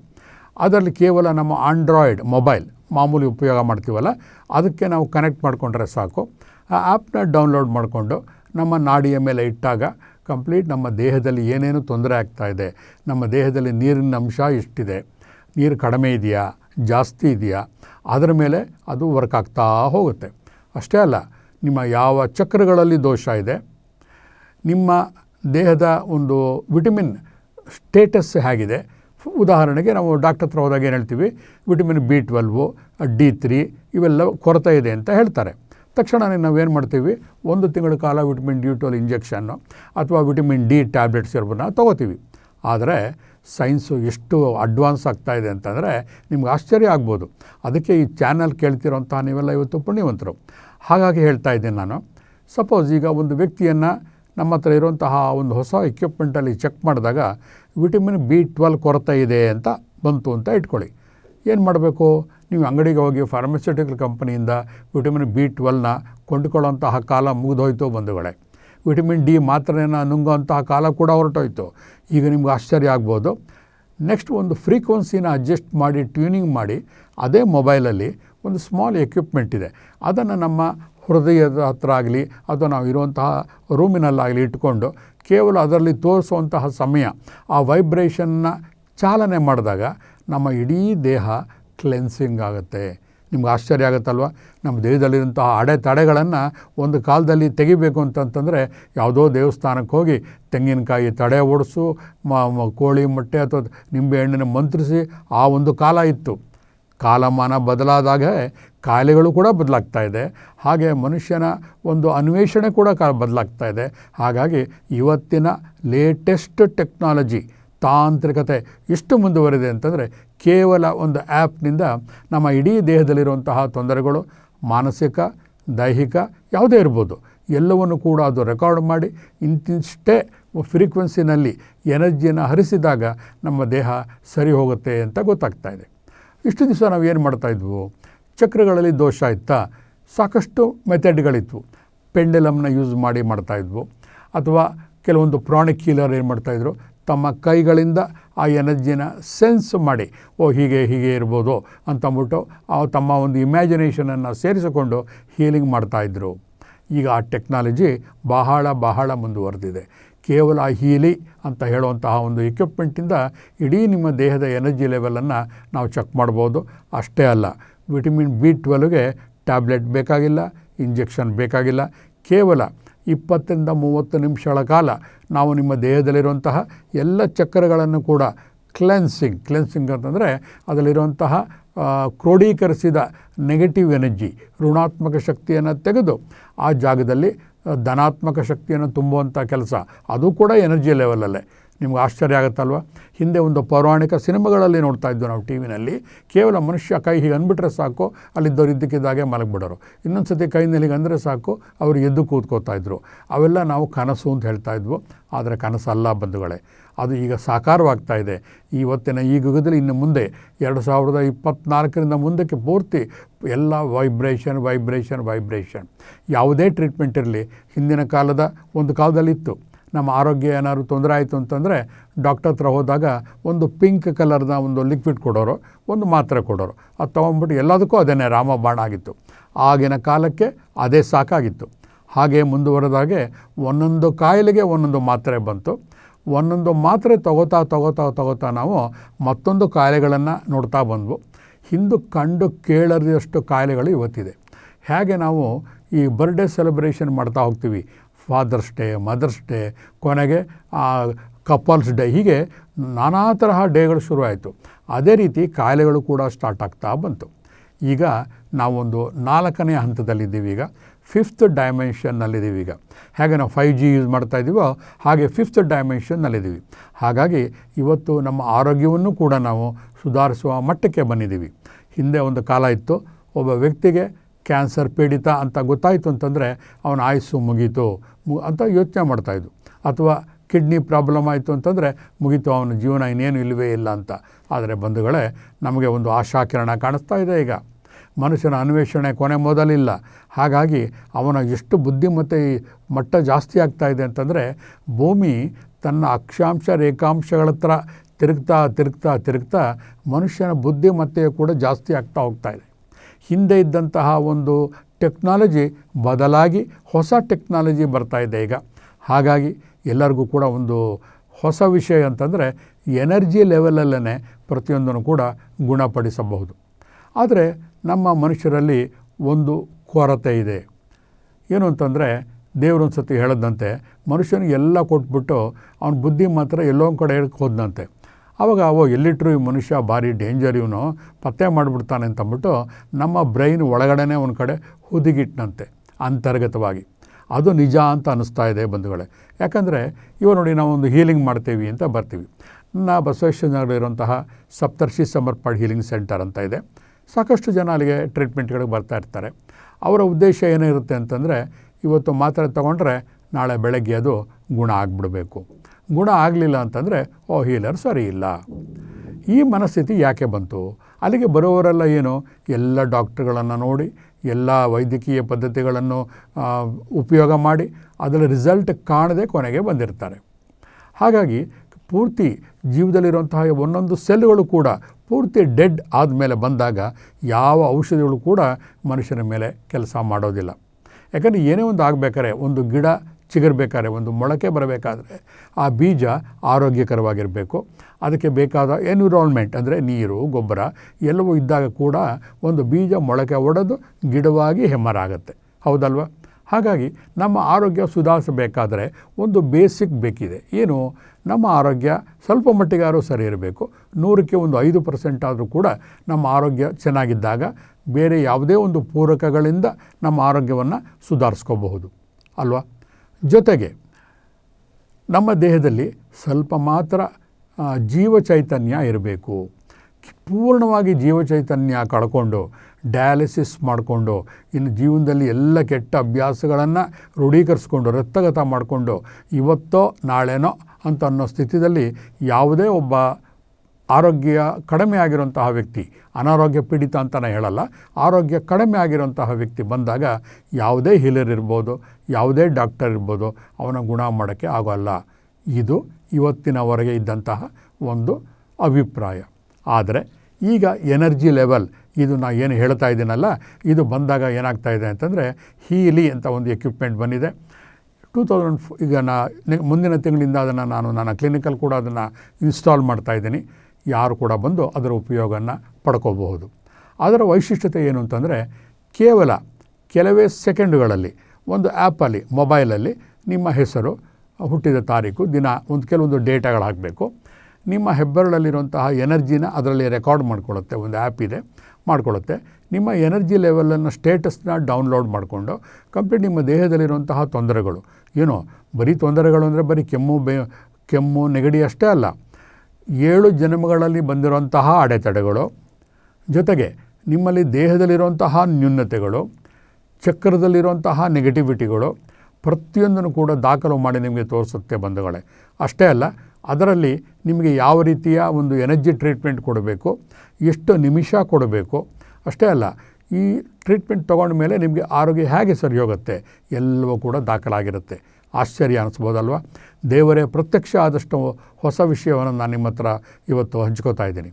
A: ಅದರಲ್ಲಿ ಕೇವಲ ನಮ್ಮ ಆಂಡ್ರಾಯ್ಡ್ ಮೊಬೈಲ್ ಮಾಮೂಲಿ ಉಪಯೋಗ ಮಾಡ್ತೀವಲ್ಲ, ಅದಕ್ಕೆ ನಾವು ಕನೆಕ್ಟ್ ಮಾಡಿಕೊಂಡ್ರೆ ಸಾಕು. ಆ ಆ್ಯಪ್ನ ಡೌನ್ಲೋಡ್ ಮಾಡಿಕೊಂಡು ನಮ್ಮ ನಾಡಿಯ ಮೇಲೆ ಇಟ್ಟಾಗ ಕಂಪ್ಲೀಟ್ ನಮ್ಮ ದೇಹದಲ್ಲಿ ಏನೇನು ತೊಂದರೆ ಆಗ್ತಾ ಇದೆ, ನಮ್ಮ ದೇಹದಲ್ಲಿ ನೀರಿನ ಅಂಶ ಎಷ್ಟಿದೆ ನೀರು ಕಡಿಮೆ ಇದೆಯಾ, ಜಾಸ್ತಿ ಇದೆಯಾ, ಅದರ ಮೇಲೆ ಅದು ವರ್ಕ್ ಆಗ್ತಾ ಹೋಗುತ್ತೆ. ಅಷ್ಟೇ ಅಲ್ಲ, ನಿಮ್ಮ ಯಾವ ಚಕ್ರಗಳಲ್ಲಿ ದೋಷ ಇದೆ, ನಿಮ್ಮ ದೇಹದ ಒಂದು ವಿಟಮಿನ್ ಸ್ಟೇಟಸ್ ಹೇಗಿದೆ. ಉದಾಹರಣೆಗೆ ನಾವು ಡಾಕ್ಟರ್ ಹತ್ರ ಹೋದಾಗ ಏನು ಹೇಳ್ತೀವಿ? Vitamin B twelve, D three ಇವೆಲ್ಲ ಕೊರತೆ ಇದೆ ಅಂತ ಹೇಳ್ತಾರೆ. ತಕ್ಷಣವೇ ನಾವೇನು ಮಾಡ್ತೀವಿ? ಒಂದು ತಿಂಗಳ ಕಾಲ ವಿಟಮಿನ್ ಡಿ ಟ್ವೆಲ್ ಇಂಜೆಕ್ಷನ್ನು ಅಥವಾ ವಿಟಮಿನ್ ಡಿ ಟ್ಯಾಬ್ಲೆಟ್ಸ್ ಇರೋದನ್ನ ತೊಗೋತೀವಿ. ಆದರೆ ಸೈನ್ಸು ಎಷ್ಟು ಅಡ್ವಾನ್ಸ್ ಆಗ್ತಾ ಇದೆ ಅಂತಂದರೆ ನಿಮ್ಗೆ ಆಶ್ಚರ್ಯ ಆಗ್ಬೋದು. ಅದಕ್ಕೆ ಈ ಚಾನಲ್ ಕೇಳ್ತಿರೋಂಥ ನೀವೆಲ್ಲ ಇವತ್ತು ಪುಣ್ಯವಂತರು. ಹಾಗಾಗಿ ಹೇಳ್ತಾ ಇದ್ದೀನಿ ನಾನು. ಸಪೋಸ್ ಈಗ ಒಂದು ವ್ಯಕ್ತಿಯನ್ನು ನಮ್ಮ ಹತ್ರ ಇರುವಂತಹ ಒಂದು ಹೊಸ ಎಕ್ವಿಪ್ಮೆಂಟಲ್ಲಿ ಚೆಕ್ ಮಾಡಿದಾಗ ವಿಟಮಿನ್ ಬಿ ಟ್ವೆಲ್ ಕೊರತೆ ಇದೆ ಅಂತ ಬಂತು ಅಂತ ಇಟ್ಕೊಳ್ಳಿ. ಏನು ಮಾಡಬೇಕು? ನೀವು ಅಂಗಡಿಗೆ ಹೋಗಿ ಫಾರ್ಮಸ್ಯೂಟಿಕಲ್ ಕಂಪನಿಯಿಂದ ವಿಟಮಿನ್ ಬಿ ಟ್ವೆಲ್ನ ಕೊಂಡುಕೊಳ್ಳೋಂತಹ ಕಾಲ ಮುಗಿದೋಯ್ತು ಬಂಧುಗಳೇ. ವಿಟಮಿನ್ ಡಿ ಮಾತ್ರೆನ ನುಂಗುವಂತಹ ಕಾಲ ಕೂಡ ಹೊರಟೋಯ್ತು. ಈಗ ನಿಮ್ಗೆ ಆಶ್ಚರ್ಯ ಆಗ್ಬೋದು. ನೆಕ್ಸ್ಟ್ ಒಂದು ಫ್ರೀಕ್ವೆನ್ಸಿನ ಅಡ್ಜಸ್ಟ್ ಮಾಡಿ ಟ್ಯೂನಿಂಗ್ ಮಾಡಿ, ಅದೇ ಮೊಬೈಲಲ್ಲಿ ಒಂದು ಸ್ಮಾಲ್ ಎಕ್ವಿಪ್ಮೆಂಟ್ ಇದೆ. ಅದನ್ನು ನಮ್ಮ ಹೃದಯದ ಹತ್ರ ಆಗಲಿ ಅಥವಾ ನಾವು ಇರುವಂತಹ ರೂಮಿನಲ್ಲಾಗಲಿ ಇಟ್ಕೊಂಡು ಕೇವಲ ಅದರಲ್ಲಿ ತೋರಿಸುವಂತಹ ಸಮಯ, ಆ ವೈಬ್ರೇಷನ್ನ ಚಾಲನೆ ಮಾಡಿದಾಗ ನಮ್ಮ ಇಡೀ ದೇಹ ಕ್ಲೆನ್ಸಿಂಗ್ ಆಗುತ್ತೆ. ನಿಮ್ಗೆ ಆಶ್ಚರ್ಯ ಆಗುತ್ತಲ್ವ? ನಮ್ಮ ದೇಹದಲ್ಲಿರುವಂತಹ ಅಡೆತಡೆಗಳನ್ನು ಒಂದು ಕಾಲದಲ್ಲಿ ತೆಗಿಬೇಕು ಅಂತಂತಂದರೆ ಯಾವುದೋ ದೇವಸ್ಥಾನಕ್ಕೆ ಹೋಗಿ ತೆಂಗಿನಕಾಯಿ ತಡೆ ಓಡಿಸು ಮ, ಕೋಳಿ ಮೊಟ್ಟೆ ಅಥವಾ ನಿಂಬೆ ಹಣ್ಣಿನ ಮಂತ್ರಿಸಿ ಆ ಒಂದು ಕಾಲ ಇತ್ತು. ಕಾಲಮಾನ ಬದಲಾದಾಗ ಕಾಯಿಲೆಗಳು ಕೂಡ ಬದಲಾಗ್ತಾ ಇದೆ. ಹಾಗೆ ಮನುಷ್ಯನ ಒಂದು ಅನ್ವೇಷಣೆ ಕೂಡ ಕ, ಬದಲಾಗ್ತಾ ಇದೆ. ಹಾಗಾಗಿ ಇವತ್ತಿನ ಲೇಟೆಸ್ಟ್ ಟೆಕ್ನಾಲಜಿ ತಾಂತ್ರಿಕತೆ ಎಷ್ಟು ಮುಂದುವರಿದೆ ಅಂತಂದರೆ ಕೇವಲ ಒಂದು ಆ್ಯಪ್ನಿಂದ ನಮ್ಮ ಇಡೀ ದೇಹದಲ್ಲಿರುವಂತಹ ತೊಂದರೆಗಳು, ಮಾನಸಿಕ, ದೈಹಿಕ ಯಾವುದೇ ಇರ್ಬೋದು, ಎಲ್ಲವನ್ನು ಕೂಡ ಅದು ರೆಕಾರ್ಡ್ ಮಾಡಿ ಇಂತಿಷ್ಟೇ ಫ್ರೀಕ್ವೆನ್ಸಿನಲ್ಲಿ ಎನರ್ಜಿಯನ್ನು ಹರಿಸಿದಾಗ ನಮ್ಮ ದೇಹ ಸರಿ ಹೋಗುತ್ತೆ ಅಂತ ಗೊತ್ತಾಗ್ತಾ ಇದೆ. ಇಷ್ಟು ದಿವಸ ನಾವು ಏನು ಮಾಡ್ತಾಯಿದ್ವು ಚಕ್ರಗಳಲ್ಲಿ ದೋಷ ಇತ್ತಾ ಸಾಕಷ್ಟು ಮೆಥಡ್ಗಳಿತ್ತು. ಪೆಂಡೆಲಮ್ನ ಯೂಸ್ ಮಾಡಿ ಮಾಡ್ತಾಯಿದ್ವು ಅಥವಾ ಕೆಲವೊಂದು ಪ್ರಾಣಿಕ್ ಕೀಲರ್ ಏನು ಮಾಡ್ತಾಯಿದ್ರು ತಮ್ಮ ಕೈಗಳಿಂದ ಆ ಎನರ್ಜಿನ ಸೆನ್ಸ್ ಮಾಡಿ, ಓ ಹೀಗೆ ಹೀಗೆ ಇರ್ಬೋದು ಅಂತಂದ್ಬಿಟ್ಟು ಆ ತಮ್ಮ ಒಂದು ಇಮ್ಯಾಜಿನೇಷನನ್ನು ಸೇರಿಸಿಕೊಂಡು ಹೀಲಿಂಗ್ ಮಾಡ್ತಾಯಿದ್ರು ಈಗ ಆ ಟೆಕ್ನಾಲಜಿ ಬಹಳ ಬಹಳ ಮುಂದುವರೆದಿದೆ. ಕೇವಲ ಹೀಲಿ ಅಂತ ಹೇಳುವಂತಹ ಒಂದು ಎಕ್ವಿಪ್ಮೆಂಟಿಂದ ಇಡೀ ನಿಮ್ಮ ದೇಹದ ಎನರ್ಜಿ ಲೆವೆಲನ್ನು ನಾವು ಚೆಕ್ ಮಾಡ್ಬೋದು. ಅಷ್ಟೇ ಅಲ್ಲ ವಿಟಮಿನ್ ಬಿ ಟ್ವೆಲ್ವ್ಗೆ ಟ್ಯಾಬ್ಲೆಟ್ ಬೇಕಾಗಿಲ್ಲ, ಇಂಜೆಕ್ಷನ್ ಬೇಕಾಗಿಲ್ಲ. ಕೇವಲ ಇಪ್ಪತ್ತರಿಂದ ಮೂವತ್ತು ನಿಮಿಷಗಳ ಕಾಲ ನಾವು ನಿಮ್ಮ ದೇಹದಲ್ಲಿರುವಂತಹ ಎಲ್ಲ ಚಕ್ರಗಳನ್ನು ಕೂಡ ಕ್ಲೆನ್ಸಿಂಗ್ ಕ್ಲೆನ್ಸಿಂಗ್ ಅಂತಂದರೆ ಅದರಲ್ಲಿರುವಂತಹ ಕ್ರೋಢೀಕರಿಸಿದ ನೆಗೆಟಿವ್ ಎನರ್ಜಿ ಋಣಾತ್ಮಕ ಶಕ್ತಿಯನ್ನು ತೆಗೆದು ಆ ಜಾಗದಲ್ಲಿ ಧನಾತ್ಮಕ ಶಕ್ತಿಯನ್ನು ತುಂಬುವಂಥ ಕೆಲಸ. ಅದು ಕೂಡ ಎನರ್ಜಿ ಲೆವೆಲಲ್ಲೇ ನಿಮ್ಗೆ ಆಶ್ಚರ್ಯ ಆಗುತ್ತಲ್ವ? ಹಿಂದೆ ಒಂದು ಪೌರಾಣಿಕ ಸಿನಿಮಾಗಳಲ್ಲಿ ನೋಡ್ತಾ ಇದ್ದೋ ನಾವು ಟಿ ವಿನಲ್ಲಿ, ಕೇವಲ ಮನುಷ್ಯ ಕೈ ಹೀಗೆ ಅಂದ್ಬಿಟ್ರೆ ಸಾಕು, ಅಲ್ಲಿದ್ದವ್ರು ಇದ್ದಕ್ಕಿದ್ದಾಗೆ ಮಲಗಿಬಿಡೋರು. ಇನ್ನೊಂದು ಸತಿ ಕೈನಲ್ಲಿ ಅಂದರೆ ಸಾಕು, ಅವರು ಎದ್ದು ಕೂತ್ಕೋತಾ ಇದ್ರು. ಅವೆಲ್ಲ ನಾವು ಕನಸು ಅಂತ ಹೇಳ್ತಾ ಇದ್ವು. ಆದರೆ ಕನಸಲ್ಲ ಬಂಧುಗಳೇ. ಅದು ಈಗ ಸಾಕಾರವಾಗ್ತಾ ಇದೆ. ಇವತ್ತಿನ ಈ ಯುಗದಲ್ಲಿ ಇನ್ನು ಮುಂದೆ, ಎರಡು ಸಾವಿರದ ಇಪ್ಪತ್ತ್ನಾಲ್ಕರಿಂದ ಮುಂದಕ್ಕೆ ಪೂರ್ತಿ ಎಲ್ಲ ವೈಬ್ರೇಷನ್ ವೈಬ್ರೇಷನ್ ವೈಬ್ರೇಷನ್. ಯಾವುದೇ ಟ್ರೀಟ್ಮೆಂಟ್ ಇರಲಿ, ಹಿಂದಿನ ಕಾಲದ ಒಂದು ಕಾಲದಲ್ಲಿತ್ತು. ನಮ್ಮ ಆರೋಗ್ಯ ಏನಾದ್ರು ತೊಂದರೆ ಆಯಿತು ಅಂತಂದರೆ ಡಾಕ್ಟರ್ ಹತ್ರ ಹೋದಾಗ ಒಂದು ಪಿಂಕ್ ಕಲರ್ನ ಒಂದು ಲಿಕ್ವಿಡ್ ಕೊಡೋರು, ಒಂದು ಮಾತ್ರೆ ಕೊಡೋರು. ಅದು ತೊಗೊಂಡ್ಬಿಟ್ಟು ಎಲ್ಲದಕ್ಕೂ ಅದೇನೇ ರಾಮಬಾಣ ಆಗಿತ್ತು. ಆಗಿನ ಕಾಲಕ್ಕೆ ಅದೇ ಸಾಕಾಗಿತ್ತು. ಹಾಗೆ ಮುಂದುವರೆದಾಗೆ ಒಂದೊಂದು ಕಾಯಿಲೆಗೆ ಒಂದೊಂದು ಮಾತ್ರೆ ಬಂತು. ಒಂದೊಂದು ಮಾತ್ರೆ ತಗೋತಾ ತಗೋತಾ ತಗೋತಾ ನಾವು ಮತ್ತೊಂದು ಕಾಯಿಲೆಗಳನ್ನು ನೋಡ್ತಾ ಬಂದ್ವು. ಹಿಂದು ಕಂಡು ಕೇಳದಷ್ಟು ಕಾಯಿಲೆಗಳು ಇವತ್ತಿದೆ. ಹೇಗೆ ನಾವು ಈ ಬರ್ಡೇ ಸೆಲೆಬ್ರೇಷನ್ ಮಾಡ್ತಾ ಹೋಗ್ತೀವಿ? ಫಾದರ್ಸ್ ಡೇ ಮದರ್ಸ್ ಡೇ ಕೊನೆಗೆ ಕಪಲ್ಸ್ ಡೇ ಹೀಗೆ ನಾನಾ ತರಹ ಡೇಗಳು ಶುರುವಾಯಿತು. ಅದೇ ರೀತಿ ಕಾಯಿಲೆಗಳು ಕೂಡ ಸ್ಟಾರ್ಟ್ ಆಗ್ತಾ ಬಂತು. ಈಗ ನಾವೊಂದು ನಾಲ್ಕನೇ ಹಂತದಲ್ಲಿದ್ದೀವಿ ಈಗ. ಫಿಫ್ತ್ ಡೈಮೆನ್ಷನ್ನಲ್ಲಿದ್ದೀವಿ ಈಗ. ಹೇಗೆ ನಾವು ಫೈವ್ ಜಿ ಯೂಸ್ ಮಾಡ್ತಾ ಇದ್ದೀವೋ, ಹಾಗೆ ಫಿಫ್ತ್ ಡೈಮೆನ್ಷನ್ನಲ್ಲಿದ್ದೀವಿ ಹಾಗಾಗಿ ಇವತ್ತು ನಮ್ಮ ಆರೋಗ್ಯವನ್ನು ಕೂಡ ನಾವು ಸುಧಾರಿಸುವ ಮಟ್ಟಕ್ಕೆ ಬಂದಿದ್ದೀವಿ. ಹಿಂದೆ ಒಂದು ಕಾಲ ಇತ್ತು, ಒಬ್ಬ ವ್ಯಕ್ತಿಗೆ ಕ್ಯಾನ್ಸರ್ ಪೀಡಿತ ಅಂತ ಗೊತ್ತಾಯಿತು ಅಂತಂದರೆ ಅವನ ಆಯಸ್ಸು ಮುಗೀತು. ಮು ಅಂತ ಯೋಚನೆ ಮಾಡ್ತಾಯಿದ್ದು ಅಥವಾ ಕಿಡ್ನಿ ಪ್ರಾಬ್ಲಮ್ ಆಯಿತು ಅಂತಂದರೆ ಮುಗೀತು, ಅವನ ಜೀವನ ಇನ್ನೇನು ಇಲ್ಲವೇ ಇಲ್ಲ ಅಂತ. ಆದರೆ ಬಂಧುಗಳೇ, ನಮಗೆ ಒಂದು ಆಶಾಕಿರಣ ಕಾಣಿಸ್ತಾ ಇದೆ ಈಗ. ಮನುಷ್ಯನ ಅನ್ವೇಷಣೆ ಕೊನೆ ಮೊದಲಿಲ್ಲ. ಹಾಗಾಗಿ ಅವನ ಎಷ್ಟು ಬುದ್ಧಿಮತ್ತೆ ಮಟ್ಟ ಜಾಸ್ತಿ ಆಗ್ತಾ ಇದೆ ಅಂತಂದರೆ ಭೂಮಿ ತನ್ನ ಅಕ್ಷಾಂಶ ರೇಖಾಂಶಗಳ ಹತ್ರ ತಿರುಗ್ತಾ ತಿರುಗ್ತಾ ತಿರುಗ್ತಾ ಮನುಷ್ಯನ ಬುದ್ಧಿಮತ್ತೆಯು ಕೂಡ ಜಾಸ್ತಿ ಆಗ್ತಾ ಹೋಗ್ತಾ ಇದೆ. ಹಿಂದೆ ಇದ್ದಂತಹ ಒಂದು ಟೆಕ್ನಾಲಜಿ ಬದಲಾಗಿ ಹೊಸ ಟೆಕ್ನಾಲಜಿ ಬರ್ತಾ ಇದೆ ಈಗ. ಹಾಗಾಗಿ ಎಲ್ಲರಿಗೂ ಕೂಡ ಒಂದು ಹೊಸ ವಿಷಯ ಅಂತಂದರೆ ಎನರ್ಜಿ ಲೆವೆಲಲ್ಲೇ ಪ್ರತಿಯೊಂದನ್ನು ಕೂಡ ಗುಣಪಡಿಸಬಹುದು. ಆದರೆ ನಮ್ಮ ಮನುಷ್ಯರಲ್ಲಿ ಒಂದು ಕೊರತೆ ಇದೆ. ಏನು ಅಂತಂದರೆ ದೇವರೊಂದು ಸತಿ ಹೇಳದಂತೆ ಮನುಷ್ಯನಿಗೆ ಎಲ್ಲ ಕೊಟ್ಬಿಟ್ಟು ಅವನ ಬುದ್ಧಿ ಮಾತ್ರ ಎಲ್ಲೋ ಒಂದು ಕಡೆ ಹೋದಂತೆ ಆವಾಗ ಓ ಎಲ್ಲಿಟ್ಟರು ಈ ಮನುಷ್ಯ ಭಾರಿ ಡೇಂಜರ್ ಇವನು, ಪತ್ತೆ ಮಾಡಿಬಿಡ್ತಾನೆ ಅಂತಂದ್ಬಿಟ್ಟು ನಮ್ಮ ಬ್ರೈನ್ ಒಳಗಡೆನೇ ಒಂದು ಕಡೆ ಹುದುಗಿಟ್ನಂತೆ, ಅಂತರ್ಗತವಾಗಿ. ಅದು ನಿಜ ಅಂತ ಅನ್ನಿಸ್ತಾ ಇದೆ ಬಂಧುಗಳೇ. ಯಾಕಂದರೆ, ಇವ ನೋಡಿ ನಾವೊಂದು ಹೀಲಿಂಗ್ ಮಾಡ್ತೀವಿ ಅಂತ ಬರ್ತೀವಿ. ನಾ ಬಸವೇಶ್ವರನಗರಲ್ಲಿರುವಂತಹ ಸಪ್ತರ್ಷಿ ಸಮರ್ಪಣ್ ಹೀಲಿಂಗ್ ಸೆಂಟರ್ ಅಂತ ಇದೆ. ಸಾಕಷ್ಟು ಜನ ಅಲ್ಲಿಗೆ ಟ್ರೀಟ್ಮೆಂಟ್ಗಳಿಗೆ ಬರ್ತಾ ಇರ್ತಾರೆ. ಅವರ ಉದ್ದೇಶ ಏನಿರುತ್ತೆ ಅಂತಂದರೆ, ಇವತ್ತು ಮಾತ್ರೆ ತಗೊಂಡ್ರೆ ನಾಳೆ ಬೆಳಗ್ಗೆ ಅದು ಗುಣ ಆಗಿಬಿಡಬೇಕು. ಗುಣ ಆಗಲಿಲ್ಲ ಅಂತಂದರೆ, ಓ ಹೀಲರ್ ಸರಿ ಇಲ್ಲ. ಈ ಮನಸ್ಥಿತಿ ಯಾಕೆ ಬಂತು? ಅಲ್ಲಿಗೆ ಬರೋವರೆಲ್ಲ ಏನು? ಎಲ್ಲ ಡಾಕ್ಟ್ರುಗಳನ್ನು ನೋಡಿ, ಎಲ್ಲ ವೈದ್ಯಕೀಯ ಪದ್ಧತಿಗಳನ್ನು ಉಪಯೋಗ ಮಾಡಿ ಅದರ ರಿಸಲ್ಟ್ ಕಾಣದೆ ಕೊನೆಗೆ ಬಂದಿರ್ತಾರೆ. ಹಾಗಾಗಿ ಪೂರ್ತಿ ಜೀವದಲ್ಲಿರುವಂತಹ ಒಂದೊಂದು ಸೆಲ್ಗಳು ಕೂಡ ಪೂರ್ತಿ ಡೆಡ್ ಆದಮೇಲೆ ಬಂದಾಗ ಯಾವ ಔಷಧಿಗಳು ಕೂಡ ಮನುಷ್ಯನ ಮೇಲೆ ಕೆಲಸ ಮಾಡೋದಿಲ್ಲ. ಯಾಕಂದರೆ ಏನೇ ಒಂದು ಆಗಬೇಕಾದ್ರೆ ಒಂದು ಗಿಡ ಚಿಗುರ್ಬೇಕಾದ್ರೆ, ಒಂದು ಮೊಳಕೆ ಬರಬೇಕಾದ್ರೆ ಆ ಬೀಜ ಆರೋಗ್ಯಕರವಾಗಿರಬೇಕು. ಅದಕ್ಕೆ ಬೇಕಾದ ಎನ್ವಿರಾನ್ಮೆಂಟ್ ಅಂದರೆ ನೀರು, ಗೊಬ್ಬರ ಎಲ್ಲವೂ ಇದ್ದಾಗ ಕೂಡ ಒಂದು ಬೀಜ ಮೊಳಕೆ ಒಡೆದು ಗಿಡವಾಗಿ ಹೆಮ್ಮರಾಗುತ್ತೆ. ಹೌದಲ್ವ? ಹಾಗಾಗಿ ನಮ್ಮ ಆರೋಗ್ಯ ಸುಧಾರಿಸಬೇಕಾದ್ರೆ ಒಂದು ಬೇಸಿಕ್ ಬೇಕಿದೆ. ಏನು? ನಮ್ಮ ಆರೋಗ್ಯ ಸ್ವಲ್ಪ ಮಟ್ಟಿಗಾದರೂ ಸರಿ ಇರಬೇಕು. ನೂರಕ್ಕೆ ಒಂದು ಐದು ಪರ್ಸೆಂಟ್ ಆದರೂ ಕೂಡ ನಮ್ಮ ಆರೋಗ್ಯ ಚೆನ್ನಾಗಿದ್ದಾಗ ಬೇರೆ ಯಾವುದೇ ಒಂದು ಪೂರಕಗಳಿಂದ ನಮ್ಮ ಆರೋಗ್ಯವನ್ನು ಸುಧಾರಿಸ್ಕೋಬಹುದು. ಅಲ್ವಾ? ಜೊತೆಗೆ ನಮ್ಮ ದೇಹದಲ್ಲಿ ಸ್ವಲ್ಪ ಮಾತ್ರ ಜೀವ ಚೈತನ್ಯ ಇರಬೇಕು. ಪೂರ್ಣವಾಗಿ ಜೀವ ಚೈತನ್ಯ ಕಳ್ಕೊಂಡು, ಡಯಾಲಿಸಿಸ್ ಮಾಡಿಕೊಂಡು, ಇನ್ನು ಜೀವನದಲ್ಲಿ ಎಲ್ಲ ಕೆಟ್ಟ ಅಭ್ಯಾಸಗಳನ್ನು ರೂಢೀಕರಿಸ್ಕೊಂಡು, ರಕ್ತಗತ ಮಾಡಿಕೊಂಡು, ಇವತ್ತೋ ನಾಳೆನೋ ಅಂತ ಅನ್ನೋ ಸ್ಥಿತಿಯಲ್ಲಿ ಯಾವುದೇ ಒಬ್ಬ ಆರೋಗ್ಯ ಕಡಿಮೆ ಆಗಿರುವಂತಹ ವ್ಯಕ್ತಿ, ಅನಾರೋಗ್ಯ ಪೀಡಿತ ಅಂತ ನಾನು ಹೇಳಲ್ಲ, ಆರೋಗ್ಯ ಕಡಿಮೆ ಆಗಿರುವಂತಹ ವ್ಯಕ್ತಿ ಬಂದಾಗ ಯಾವುದೇ ಹೀಲರ್ ಇರ್ಬೋದು ಯಾವುದೇ ಡಾಕ್ಟರ್ ಇರ್ಬೋದು, ಅವನ ಗುಣ ಮಾಡೋಕ್ಕೆ ಆಗೋಲ್ಲ. ಇದು ಇವತ್ತಿನವರೆಗೆ ಇದ್ದಂತಹ ಒಂದು ಅಭಿಪ್ರಾಯ. ಆದರೆ ಈಗ ಎನರ್ಜಿ ಲೆವೆಲ್, ಇದು ನಾನು ಏನು ಹೇಳ್ತಾ ಇದ್ದೀನಲ್ಲ, ಇದು ಬಂದಾಗ ಏನಾಗ್ತಾ ಇದೆ ಅಂತಂದರೆ, ಹೀಲಿ ಅಂತ ಒಂದು ಎಕ್ವಿಪ್ಮೆಂಟ್ ಬಂದಿದೆ. ಟೂ ತೌಸಂಡ್ ಈಗ ನಾ ಮುಂದಿನ ತಿಂಗಳಿಂದ ಅದನ್ನು ನಾನು, ನನ್ನ ಕ್ಲಿನಿಕಲ್ಲಿ ಕೂಡ ಅದನ್ನು ಇನ್ಸ್ಟಾಲ್ ಮಾಡ್ತಾ ಇದ್ದೀನಿ. ಯಾರು ಕೂಡ ಬಂದು ಅದರ ಉಪಯೋಗನ ಪಡ್ಕೋಬಹುದು. ಅದರ ವೈಶಿಷ್ಟ್ಯತೆ ಏನು ಅಂತಂದರೆ, ಕೇವಲ ಕೆಲವೇ ಸೆಕೆಂಡುಗಳಲ್ಲಿ ಒಂದು ಆ್ಯಪಲ್ಲಿ, ಮೊಬೈಲಲ್ಲಿ ನಿಮ್ಮ ಹೆಸರು, ಹುಟ್ಟಿದ ತಾರೀಕು, ದಿನ, ಒಂದು ಕೆಲವೊಂದು ಡೇಟಾಗಳು ಹಾಕಬೇಕು. ನಿಮ್ಮ ಹೆಬ್ಬೆರಳಲ್ಲಿರುವಂತಹ ಎನರ್ಜಿನ ಅದರಲ್ಲಿ ರೆಕಾರ್ಡ್ ಮಾಡ್ಕೊಳ್ಳುತ್ತೆ, ಒಂದು ಆ್ಯಪ್ ಇದೆ, ಮಾಡ್ಕೊಳ್ಳುತ್ತೆ. ನಿಮ್ಮ ಎನರ್ಜಿ ಲೆವೆಲನ್ನು ಸ್ಟೇಟಸ್ನ ಡೌನ್ಲೋಡ್ ಮಾಡಿಕೊಂಡು, ಕಂಪ್ಲೀಟ್ ನಿಮ್ಮ ದೇಹದಲ್ಲಿರುವಂತಹ ತೊಂದರೆಗಳು, ಏನೋ, ಬರೀ ತೊಂದರೆಗಳು ಅಂದರೆ ಬರೀ ಕೆಮ್ಮು, ಬೇ, ಕೆಮ್ಮು, ನೆಗಡಿ ಅಷ್ಟೇ ಅಲ್ಲ. ಏಳು ಜನ್ಮಗಳಲ್ಲಿ ಬಂದಿರುವಂತಹ ಅಡೆತಡೆಗಳು, ಜೊತೆಗೆ ನಿಮ್ಮಲ್ಲಿ ದೇಹದಲ್ಲಿರುವಂತಹ ನ್ಯೂನತೆಗಳು ಚಕ್ರದಲ್ಲಿರುವಂತಹ ನೆಗೆಟಿವಿಟಿಗಳು ಪ್ರತಿಯೊಂದನ್ನು ಕೂಡ ದಾಖಲು ಮಾಡಿ ನಿಮಗೆ ತೋರಿಸುತ್ತೆ ಬಂಧುಗಳೇ. ಅಷ್ಟೇ ಅಲ್ಲ, ಅದರಲ್ಲಿ ನಿಮಗೆ ಯಾವ ರೀತಿಯ ಒಂದು ಎನರ್ಜಿ ಟ್ರೀಟ್ಮೆಂಟ್ ಕೊಡಬೇಕು, ಎಷ್ಟು ನಿಮಿಷ ಕೊಡಬೇಕು, ಅಷ್ಟೇ ಅಲ್ಲ, ಈ ಟ್ರೀಟ್ಮೆಂಟ್ ತೊಗೊಂಡ ಮೇಲೆ ನಿಮಗೆ ಆರೋಗ್ಯ ಹೇಗೆ ಸರಿ ಹೋಗುತ್ತೆ ಎಲ್ಲವೂ ಕೂಡ ದಾಖಲಾಗಿರುತ್ತೆ. ಆಶ್ಚರ್ಯ ಅನಿಸ್ಬೋದಲ್ವ? ದೇವರೇ, ಪ್ರತ್ಯಕ್ಷ ಆದಷ್ಟು ಹೊಸ ವಿಷಯವನ್ನು ನಾನು ನಿಮ್ಮ ಹತ್ರ ಇವತ್ತು ಹಂಚ್ಕೋತಾ ಇದ್ದೀನಿ.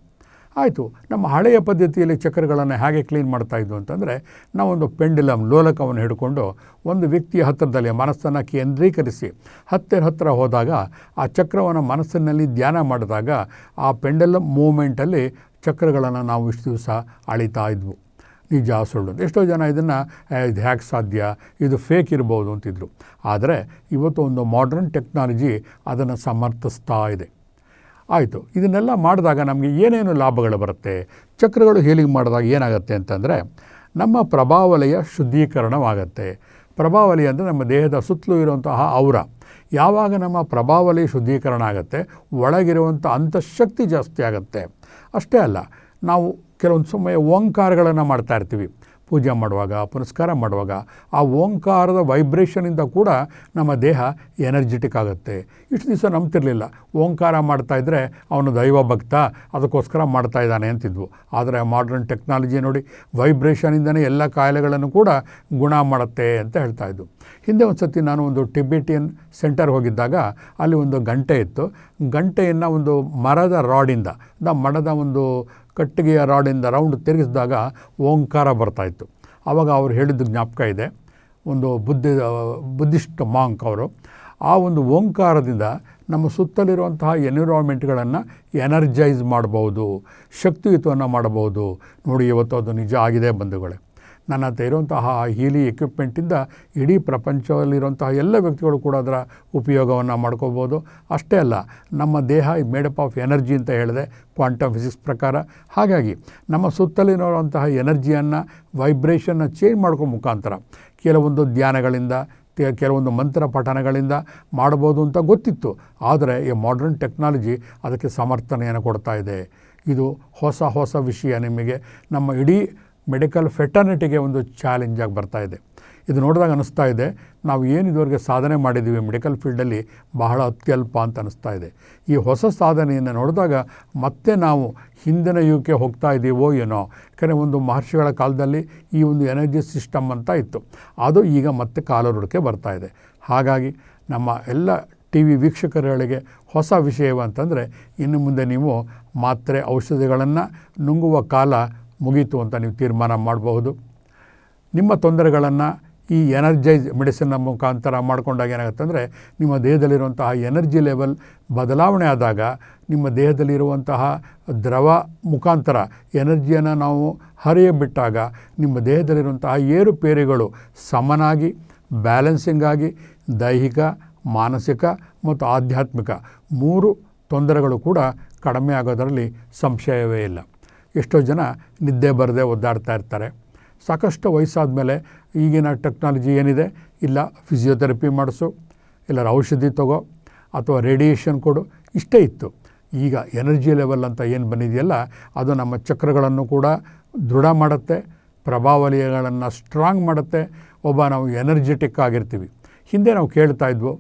A: ಆಯಿತು, ನಮ್ಮ ಹಳೆಯ ಪದ್ಧತಿಯಲ್ಲಿ ಚಕ್ರಗಳನ್ನು ಹೇಗೆ ಕ್ಲೀನ್ ಮಾಡ್ತಾ ಇದ್ದು ಅಂತಂದರೆ, ನಾವೊಂದು ಪೆಂಡಿಲಮ್ ಲೋಲಕವನ್ನು ಹಿಡ್ಕೊಂಡು ಒಂದು ವ್ಯಕ್ತಿಯ ಹತ್ತಿರದಲ್ಲಿ ಮನಸ್ಸನ್ನು ಕೇಂದ್ರೀಕರಿಸಿ, ಹತ್ತಿರ ಹತ್ತಿರ ಹೋದಾಗ ಆ ಚಕ್ರವನ್ನು ಮನಸ್ಸಿನಲ್ಲಿ ಧ್ಯಾನ ಮಾಡಿದಾಗ ಆ ಪೆಂಡಲಮ್ ಮೂಮೆಂಟಲ್ಲಿ ಚಕ್ರಗಳನ್ನು ನಾವು ಇಷ್ಟು ದಿವಸ ಅಳಿತಾ ಇದ್ವು. ನಿಜ ಸುಳ್ಳು. ಎಷ್ಟೋ ಜನ ಇದನ್ನು ಇದು ಹೇಗೆ ಸಾಧ್ಯ, ಇದು ಫೇಕ್ ಇರ್ಬೋದು ಅಂತಿದ್ರು. ಆದರೆ ಇವತ್ತು ಒಂದು ಮಾಡ್ರನ್ ಟೆಕ್ನಾಲಜಿ ಅದನ್ನು ಸಮರ್ಥಿಸ್ತಾ ಇದೆ. ಆಯಿತು. ಇದನ್ನೆಲ್ಲ ಮಾಡಿದಾಗ ನಮಗೆ ಏನೇನು ಲಾಭಗಳು ಬರುತ್ತೆ? ಚಕ್ರಗಳು ಹೀಲಿಂಗ್ ಮಾಡಿದಾಗ ಏನಾಗುತ್ತೆ ಅಂತಂದರೆ ನಮ್ಮ ಪ್ರಭಾವಲಯ ಶುದ್ಧೀಕರಣವಾಗತ್ತೆ. ಪ್ರಭಾವಲಯ ಅಂದರೆ ನಮ್ಮ ದೇಹದ ಸುತ್ತಲೂ ಇರುವಂತಹ ಔರ ಯಾವಾಗ ನಮ್ಮ ಪ್ರಭಾವಲಯ ಶುದ್ಧೀಕರಣ ಆಗುತ್ತೆ? ಒಳಗಿರುವಂಥ ಅಂತಃಶಕ್ತಿ ಜಾಸ್ತಿ ಆಗುತ್ತೆ. ಅಷ್ಟೇ ಅಲ್ಲ, ನಾವು ಕೆಲವೊಂದು ಸಮಯ ಓಂಕಾರಗಳನ್ನು ಮಾಡ್ತಾ ಇರ್ತೀವಿ. ಪೂಜೆ ಮಾಡುವಾಗ ಪುನಸ್ಕಾರ ಮಾಡುವಾಗ ಆ ಓಂಕಾರದ ವೈಬ್ರೇಷನಿಂದ ಕೂಡ ನಮ್ಮ ದೇಹ ಎನರ್ಜೆಟಿಕ್ ಆಗುತ್ತೆ. ಇಷ್ಟು ದಿವಸ ನಂಬ್ತಿರಲಿಲ್ಲ. ಓಂಕಾರ ಮಾಡ್ತಾಯಿದ್ರೆ ಅವನು ದೈವ ಭಕ್ತ, ಅದಕ್ಕೋಸ್ಕರ ಮಾಡ್ತಾ ಇದ್ದಾನೆ ಅಂತಿದ್ವು. ಆದರೆ ಮಾಡ್ರನ್ ಟೆಕ್ನಾಲಜಿ ನೋಡಿ ವೈಬ್ರೇಷನಿಂದನೇ ಎಲ್ಲ ಕಾಯಿಲೆಗಳನ್ನು ಕೂಡ ಗುಣ ಮಾಡುತ್ತೆ ಅಂತ ಹೇಳ್ತಾ ಇದ್ವು. ಹಿಂದೆ ಒಂದು ಸತಿ ನಾನು ಒಂದು ಟಿಬೆಟಿಯನ್ ಸೆಂಟರ್ ಹೋಗಿದ್ದಾಗ ಅಲ್ಲಿ ಒಂದು ಗಂಟೆ ಇತ್ತು. ಗಂಟೆಯನ್ನು ಒಂದು ಮರದ ರಾಡಿಂದ ಮರದ ಒಂದು ಕಟ್ಟಿಗೆಯ ರಾಡಿಂದ ರೌಂಡ್ ತಿರುಗಿಸಿದಾಗ ಓಂಕಾರ ಬರ್ತಾಯಿತ್ತು ಆವಾಗ ಅವ್ರು ಹೇಳಿದ ಜ್ಞಾಪಕ ಇದೆ. ಒಂದು ಬುದ್ಧಿ, ಬುದ್ಧಿಸ್ಟ್ ಮಾಂಕ್ ಅವರು, ಆ ಒಂದು ಓಂಕಾರದಿಂದ ನಮ್ಮ ಸುತ್ತಲಿರುವಂತಹ ಎನ್ವಿರಾನ್ಮೆಂಟ್ಗಳನ್ನು ಎನರ್ಜೈಸ್ ಮಾಡ್ಬೋದು ಶಕ್ತಿಯುತವನ್ನು ಮಾಡಬಹುದು. ನೋಡಿ, ಇವತ್ತು ಅದು ನಿಜ ಆಗಿದೆ ಬಂಧುಗಳೇ. ನನ್ನ ಹತ್ರ ಇರುವಂತಹ ಹೀಲಿ ಎಕ್ವಿಪ್ಮೆಂಟಿಂದ ಇಡೀ ಪ್ರಪಂಚದಲ್ಲಿರುವಂತಹ ಎಲ್ಲ ವ್ಯಕ್ತಿಗಳು ಕೂಡ ಅದರ ಉಪಯೋಗವನ್ನು ಮಾಡ್ಕೋಬೋದು. ಅಷ್ಟೇ ಅಲ್ಲ, ನಮ್ಮ ದೇಹ ಮೇಡಪ್ ಆಫ್ ಎನರ್ಜಿ ಅಂತ ಹೇಳಿದೆ ಕ್ವಾಂಟಮ್ ಫಿಸಿಕ್ಸ್ ಪ್ರಕಾರ. ಹಾಗಾಗಿ ನಮ್ಮ ಸುತ್ತಲಿರುವಂತಹ ಎನರ್ಜಿಯನ್ನು ವೈಬ್ರೇಷನ್ನ ಚೇಂಜ್ ಮಾಡ್ಕೋ ಮುಖಾಂತರ ಕೆಲವೊಂದು ಧ್ಯಾನಗಳಿಂದ ಕೆಲವೊಂದು ಮಂತ್ರ ಪಠನಗಳಿಂದ ಮಾಡ್ಬೋದು ಅಂತ ಗೊತ್ತಿತ್ತು. ಆದರೆ ಈ ಮಾಡ್ರನ್ ಟೆಕ್ನಾಲಜಿ ಅದಕ್ಕೆ ಸಮರ್ಥನೆಯನ್ನು ಕೊಡ್ತಾ ಇದೆ. ಇದು ಹೊಸ ಹೊಸ ವಿಷಯ ನಿಮಗೆ. ನಮ್ಮ ಇಡೀ ಮೆಡಿಕಲ್ ಫೆಟರ್ನಿಟಿಗೆ ಒಂದು ಚಾಲೆಂಜಾಗಿ ಬರ್ತಾ ಇದೆ. ಇದು ನೋಡಿದಾಗ ಅನಿಸ್ತಾ ಇದೆ, ನಾವು ಏನು ಇದುವರೆಗೆ ಸಾಧನೆ ಮಾಡಿದ್ದೀವಿ ಮೆಡಿಕಲ್ ಫೀಲ್ಡಲ್ಲಿ ಬಹಳ ಅತ್ಯಲ್ಪ ಅಂತ ಅನ್ನಿಸ್ತಾ ಇದೆ. ಈ ಹೊಸ ಸಾಧನೆಯನ್ನು ನೋಡಿದಾಗ ಮತ್ತೆ ನಾವು ಹಿಂದಿನ ಯುಗಕ್ಕೆ ಹೋಗ್ತಾ ಇದ್ದೀವೋ ಏನೋ, ಯಾಕಂದರೆ ಒಂದು ಮಹರ್ಷಿಗಳ ಕಾಲದಲ್ಲಿ ಈ ಒಂದು ಎನರ್ಜಿ ಸಿಸ್ಟಮ್ ಅಂತ ಇತ್ತು. ಅದು ಈಗ ಮತ್ತೆ ಕಾಲರುಡಕ್ಕೆ ಬರ್ತಾ ಇದೆ. ಹಾಗಾಗಿ ನಮ್ಮ ಎಲ್ಲ ಟಿ ವಿ ವೀಕ್ಷಕರುಗಳಿಗೆ ಹೊಸ ವಿಷಯವಂತಂದರೆ ಇನ್ನು ಮುಂದೆ ನೀವು ಮಾತ್ರೆ ಔಷಧಿಗಳನ್ನು ನುಂಗುವ ಕಾಲ ಮುಗೀತು ಅಂತ ನೀವು ತೀರ್ಮಾನ ಮಾಡಬಹುದು. ನಿಮ್ಮ ತೊಂದರೆಗಳನ್ನು ಈ ಎನರ್ಜೈಸ್ ಮೆಡಿಸಿನ್ನ ಮುಖಾಂತರ ಮಾಡಿಕೊಂಡಾಗ ಏನಾಗುತ್ತೆ ಅಂದರೆ ನಿಮ್ಮ ದೇಹದಲ್ಲಿರುವಂತಹ ಎನರ್ಜಿ ಲೆವೆಲ್ ಬದಲಾವಣೆ ಆದಾಗ, ನಿಮ್ಮ ದೇಹದಲ್ಲಿರುವಂತಹ ದ್ರವ ಮುಖಾಂತರ ಎನರ್ಜಿಯನ್ನು ನಾವು ಹರಿಯ ಬಿಟ್ಟಾಗ ನಿಮ್ಮ ದೇಹದಲ್ಲಿರುವಂತಹ ಏರುಪೇರುಗಳು ಸಮನಾಗಿ ಬ್ಯಾಲೆನ್ಸಿಂಗ್ ಆಗಿ, ದೈಹಿಕ, ಮಾನಸಿಕ ಮತ್ತು ಆಧ್ಯಾತ್ಮಿಕ ಮೂರು ತೊಂದರೆಗಳು ಕೂಡ ಕಡಿಮೆ ಆಗೋದರಲ್ಲಿ ಸಂಶಯವೇ ಇಲ್ಲ. ಎಷ್ಟೋ ಜನ ನಿದ್ದೆ ಬರದೆ ಒದ್ದಾಡ್ತಾ ಇರ್ತಾರೆ. ಸಾಕಷ್ಟು ವಯಸ್ಸಾದ ಮೇಲೆ ಈಗಿನ ಟೆಕ್ನಾಲಜಿ ಏನಿದೆ? ಇಲ್ಲ, ಫಿಸಿಯೋಥೆರಪಿ ಮಾಡಿಸು, ಇಲ್ಲ, ಔಷಧಿ ತಗೋ, ಅಥವಾ ರೇಡಿಯೇಷನ್ ಕೊಡು, ಇಷ್ಟೇ ಇತ್ತು. ಈಗ ಎನರ್ಜಿ ಲೆವೆಲ್ ಅಂತ ಏನು ಬಂದಿದೆಯಲ್ಲ, ಅದು ನಮ್ಮ ಚಕ್ರಗಳನ್ನು ಕೂಡ ದೃಢ ಮಾಡುತ್ತೆ, ಪ್ರಭಾವಲಯಗಳನ್ನು ಸ್ಟ್ರಾಂಗ್ ಮಾಡುತ್ತೆ. ಒಬ್ಬ ನಾವು ಎನರ್ಜೆಟಿಕ್ ಆಗಿರ್ತೀವಿ. ಹಿಂದೆ ನಾವು ಕೇಳ್ತಾ ಇದ್ವು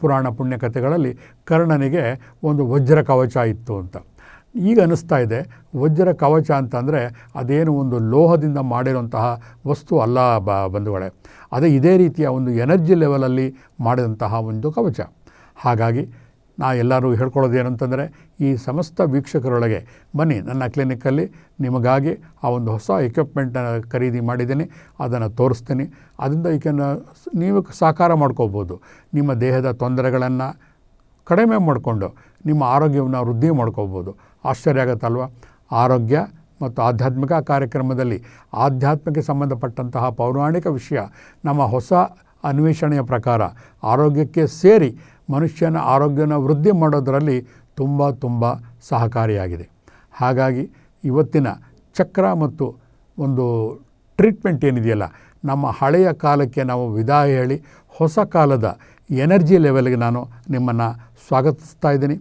A: ಪುರಾಣ ಪುಣ್ಯಕಥೆಗಳಲ್ಲಿ ಕರ್ಣನಿಗೆ ಒಂದು ವಜ್ರ ಕವಚ ಇತ್ತು ಅಂತ. ಈಗ ಅನ್ನಿಸ್ತಾ ಇದೆ, ವಜ್ರ ಕವಚ ಅಂತಂದರೆ ಅದೇನು ಒಂದು ಲೋಹದಿಂದ ಮಾಡಿರುವಂತಹ ವಸ್ತು ಅಲ್ಲ ಬ, ಬಂಧುಗಳೇ. ಅದೇ ಇದೇ ರೀತಿಯ ಒಂದು ಎನರ್ಜಿ ಲೆವೆಲಲ್ಲಿ ಮಾಡಿದಂತಹ ಒಂದು ಕವಚ. ಹಾಗಾಗಿ ನಾ ಎಲ್ಲರೂ ಹೇಳ್ಕೊಳ್ಳೋದು ಏನಂತಂದರೆ ಈ ಸಮಸ್ತ ವೀಕ್ಷಕರೊಳಗೆ ಬನ್ನಿ ನನ್ನ ಕ್ಲಿನಿಕ್ಕಲ್ಲಿ ನಿಮಗಾಗಿ ಆ ಒಂದು ಹೊಸ ಎಕ್ವಿಪ್ಮೆಂಟನ್ನು ಖರೀದಿ ಮಾಡಿದ್ದೀನಿ, ಅದನ್ನು ತೋರಿಸ್ತೀನಿ. ಅದರಿಂದ ಈ ನೀವು ಸಾಕಾರ ಮಾಡ್ಕೋಬೋದು. ನಿಮ್ಮ ದೇಹದ ತೊಂದರೆಗಳನ್ನು ಕಡಿಮೆ ಮಾಡಿಕೊಂಡು, ನಿಮ್ಮ ಆರೋಗ್ಯವನ್ನು ವೃದ್ಧಿ ಮಾಡ್ಕೋಬೋದು. ಆಶ್ಚರ್ಯ ಆಗುತ್ತಲ್ವ? ಆರೋಗ್ಯ ಮತ್ತು ಆಧ್ಯಾತ್ಮಿಕ ಕಾರ್ಯಕ್ರಮದಲ್ಲಿ ಆಧ್ಯಾತ್ಮಕ್ಕೆ ಸಂಬಂಧಪಟ್ಟಂತಹ ಪೌರಾಣಿಕ ವಿಷಯ, ನಮ್ಮ ಹೊಸ ಅನ್ವೇಷಣೆಯ ಪ್ರಕಾರ ಆರೋಗ್ಯಕ್ಕೆ ಸೇರಿ ಮನುಷ್ಯನ ಆರೋಗ್ಯನ ವೃದ್ಧಿ ಮಾಡೋದರಲ್ಲಿ ತುಂಬ ತುಂಬ ಸಹಕಾರಿಯಾಗಿದೆ. ಹಾಗಾಗಿ ಇವತ್ತಿನ ಚಕ್ರ ಮತ್ತು ಒಂದು ಟ್ರೀಟ್ಮೆಂಟ್ ಏನಿದೆಯಲ್ಲ, ನಮ್ಮ ಹಳೆಯ ಕಾಲಕ್ಕೆ ನಾವು ವಿದಾಯ ಹೇಳಿ, ಹೊಸ ಕಾಲದ ಎನರ್ಜಿ ಲೆವೆಲ್ಗೆ ನಾನು ನಿಮ್ಮನ್ನು ಸ್ವಾಗತಿಸ್ತಾ ಇದ್ದೀನಿ.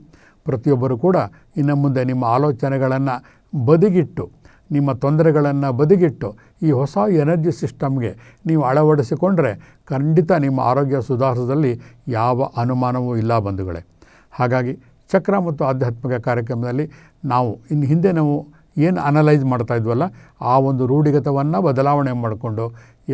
A: ಪ್ರತಿಯೊಬ್ಬರು ಕೂಡ ಇನ್ನು ಮುಂದೆ ನಿಮ್ಮ ಆಲೋಚನೆಗಳನ್ನು ಬದಿಗಿಟ್ಟು, ನಿಮ್ಮ ತೊಂದರೆಗಳನ್ನು ಬದಿಗಿಟ್ಟು ಈ ಹೊಸ ಎನರ್ಜಿ ಸಿಸ್ಟಮ್ಗೆ ನೀವು ಅಳವಡಿಸಿಕೊಂಡ್ರೆ ಖಂಡಿತ ನಿಮ್ಮ ಆರೋಗ್ಯ ಸುಧಾರಿಸದಲ್ಲಿ ಯಾವ ಅನುಮಾನವೂ ಇಲ್ಲ ಬಂಧುಗಳೇ. ಹಾಗಾಗಿ ಚಕ್ರ ಮತ್ತು ಆಧ್ಯಾತ್ಮಿಕ ಕಾರ್ಯಕ್ರಮದಲ್ಲಿ ನಾವು ಇನ್ನು ಹಿಂದೆ ನಾವು ಏನು ಅನಲೈಸ್ ಮಾಡ್ತಾ ಇದ್ವಲ್ಲ, ಆ ಒಂದು ರೂಢಿಗತವನ್ನು ಬದಲಾವಣೆ ಮಾಡಿಕೊಂಡು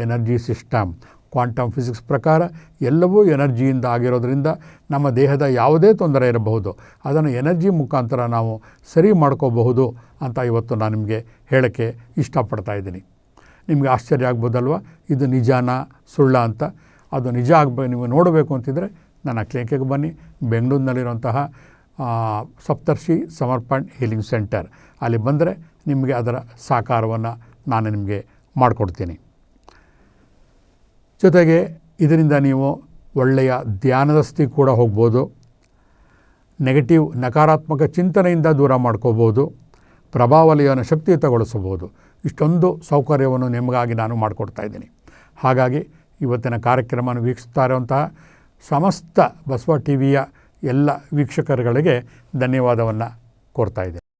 A: ಎನರ್ಜಿ ಸಿಸ್ಟಮ್ ಕ್ವಾಂಟಮ್ ಫಿಸಿಕ್ಸ್ ಪ್ರಕಾರ ಎಲ್ಲವೂ ಎನರ್ಜಿಯಿಂದ ಆಗಿರೋದ್ರಿಂದ ನಮ್ಮ ದೇಹದ ಯಾವುದೇ ತೊಂದರೆ ಇರಬಹುದು. ಅದನ್ನು ಎನರ್ಜಿ ಮುಖಾಂತರ ನಾವು ಸರಿ ಮಾಡ್ಕೋಬಹುದು ಅಂತ ಇವತ್ತು ನಾನು ನಿಮಗೆ ಹೇಳೋಕ್ಕೆ ಇಷ್ಟಪಡ್ತಾ ಇದ್ದೀನಿ. ನಿಮಗೆ ಆಶ್ಚರ್ಯ ಆಗ್ಬೋದಲ್ವ? ಇದು ನಿಜಾನ, ಸುಳ್ಳ ಅಂತ. ಅದು ನಿಜ ಆಗಬೇಕು ನೀವು ನೋಡಬೇಕು ಅಂತಿದ್ದರೆ ನನ್ನ ಕ್ಲಿನಿಕ್ಗೆ ಬನ್ನಿ. ಬೆಂಗಳೂರಿನಲ್ಲಿರುವಂತಹ ಸಪ್ತರ್ಷಿ ಸಮರ್ಪಣ್ ಹೀಲಿಂಗ್ ಸೆಂಟರ್. ಅಲ್ಲಿ ಬಂದರೆ ನಿಮಗೆ ಅದರ ಸಾಕಾರವನ್ನು ನಾನು ನಿಮಗೆ ಮಾಡಿಕೊಡ್ತೀನಿ. ಜೊತೆಗೆ ಇದರಿಂದ ನೀವು ಒಳ್ಳೆಯ ಧ್ಯಾನದ ಸ್ಥಿತಿ ಕೂಡ ಹೋಗ್ಬೋದು. ನೆಗೆಟಿವ್, ನಕಾರಾತ್ಮಕ ಚಿಂತನೆಯಿಂದ ದೂರ ಮಾಡ್ಕೋಬೋದು. ಪ್ರಭಾವಲಯವನ್ನು ಶಕ್ತಿಯುತಗೊಳಿಸಬಹುದು ಇಷ್ಟೊಂದು ಸೌಕರ್ಯವನ್ನು ನಿಮಗಾಗಿ ನಾನು ಮಾಡಿಕೊಡ್ತಾ ಇದ್ದೀನಿ. ಹಾಗಾಗಿ ಇವತ್ತಿನ ಕಾರ್ಯಕ್ರಮವನ್ನು ವೀಕ್ಷಿಸ್ತಾ ಇರುವಂತಹ ಸಮಸ್ತ ಬಸವ ಟಿ ವಿಯ ಎಲ್ಲ ವೀಕ್ಷಕರುಗಳಿಗೆ ಧನ್ಯವಾದವನ್ನು ಕೋರ್ತಾ ಇದ್ದೇನೆ.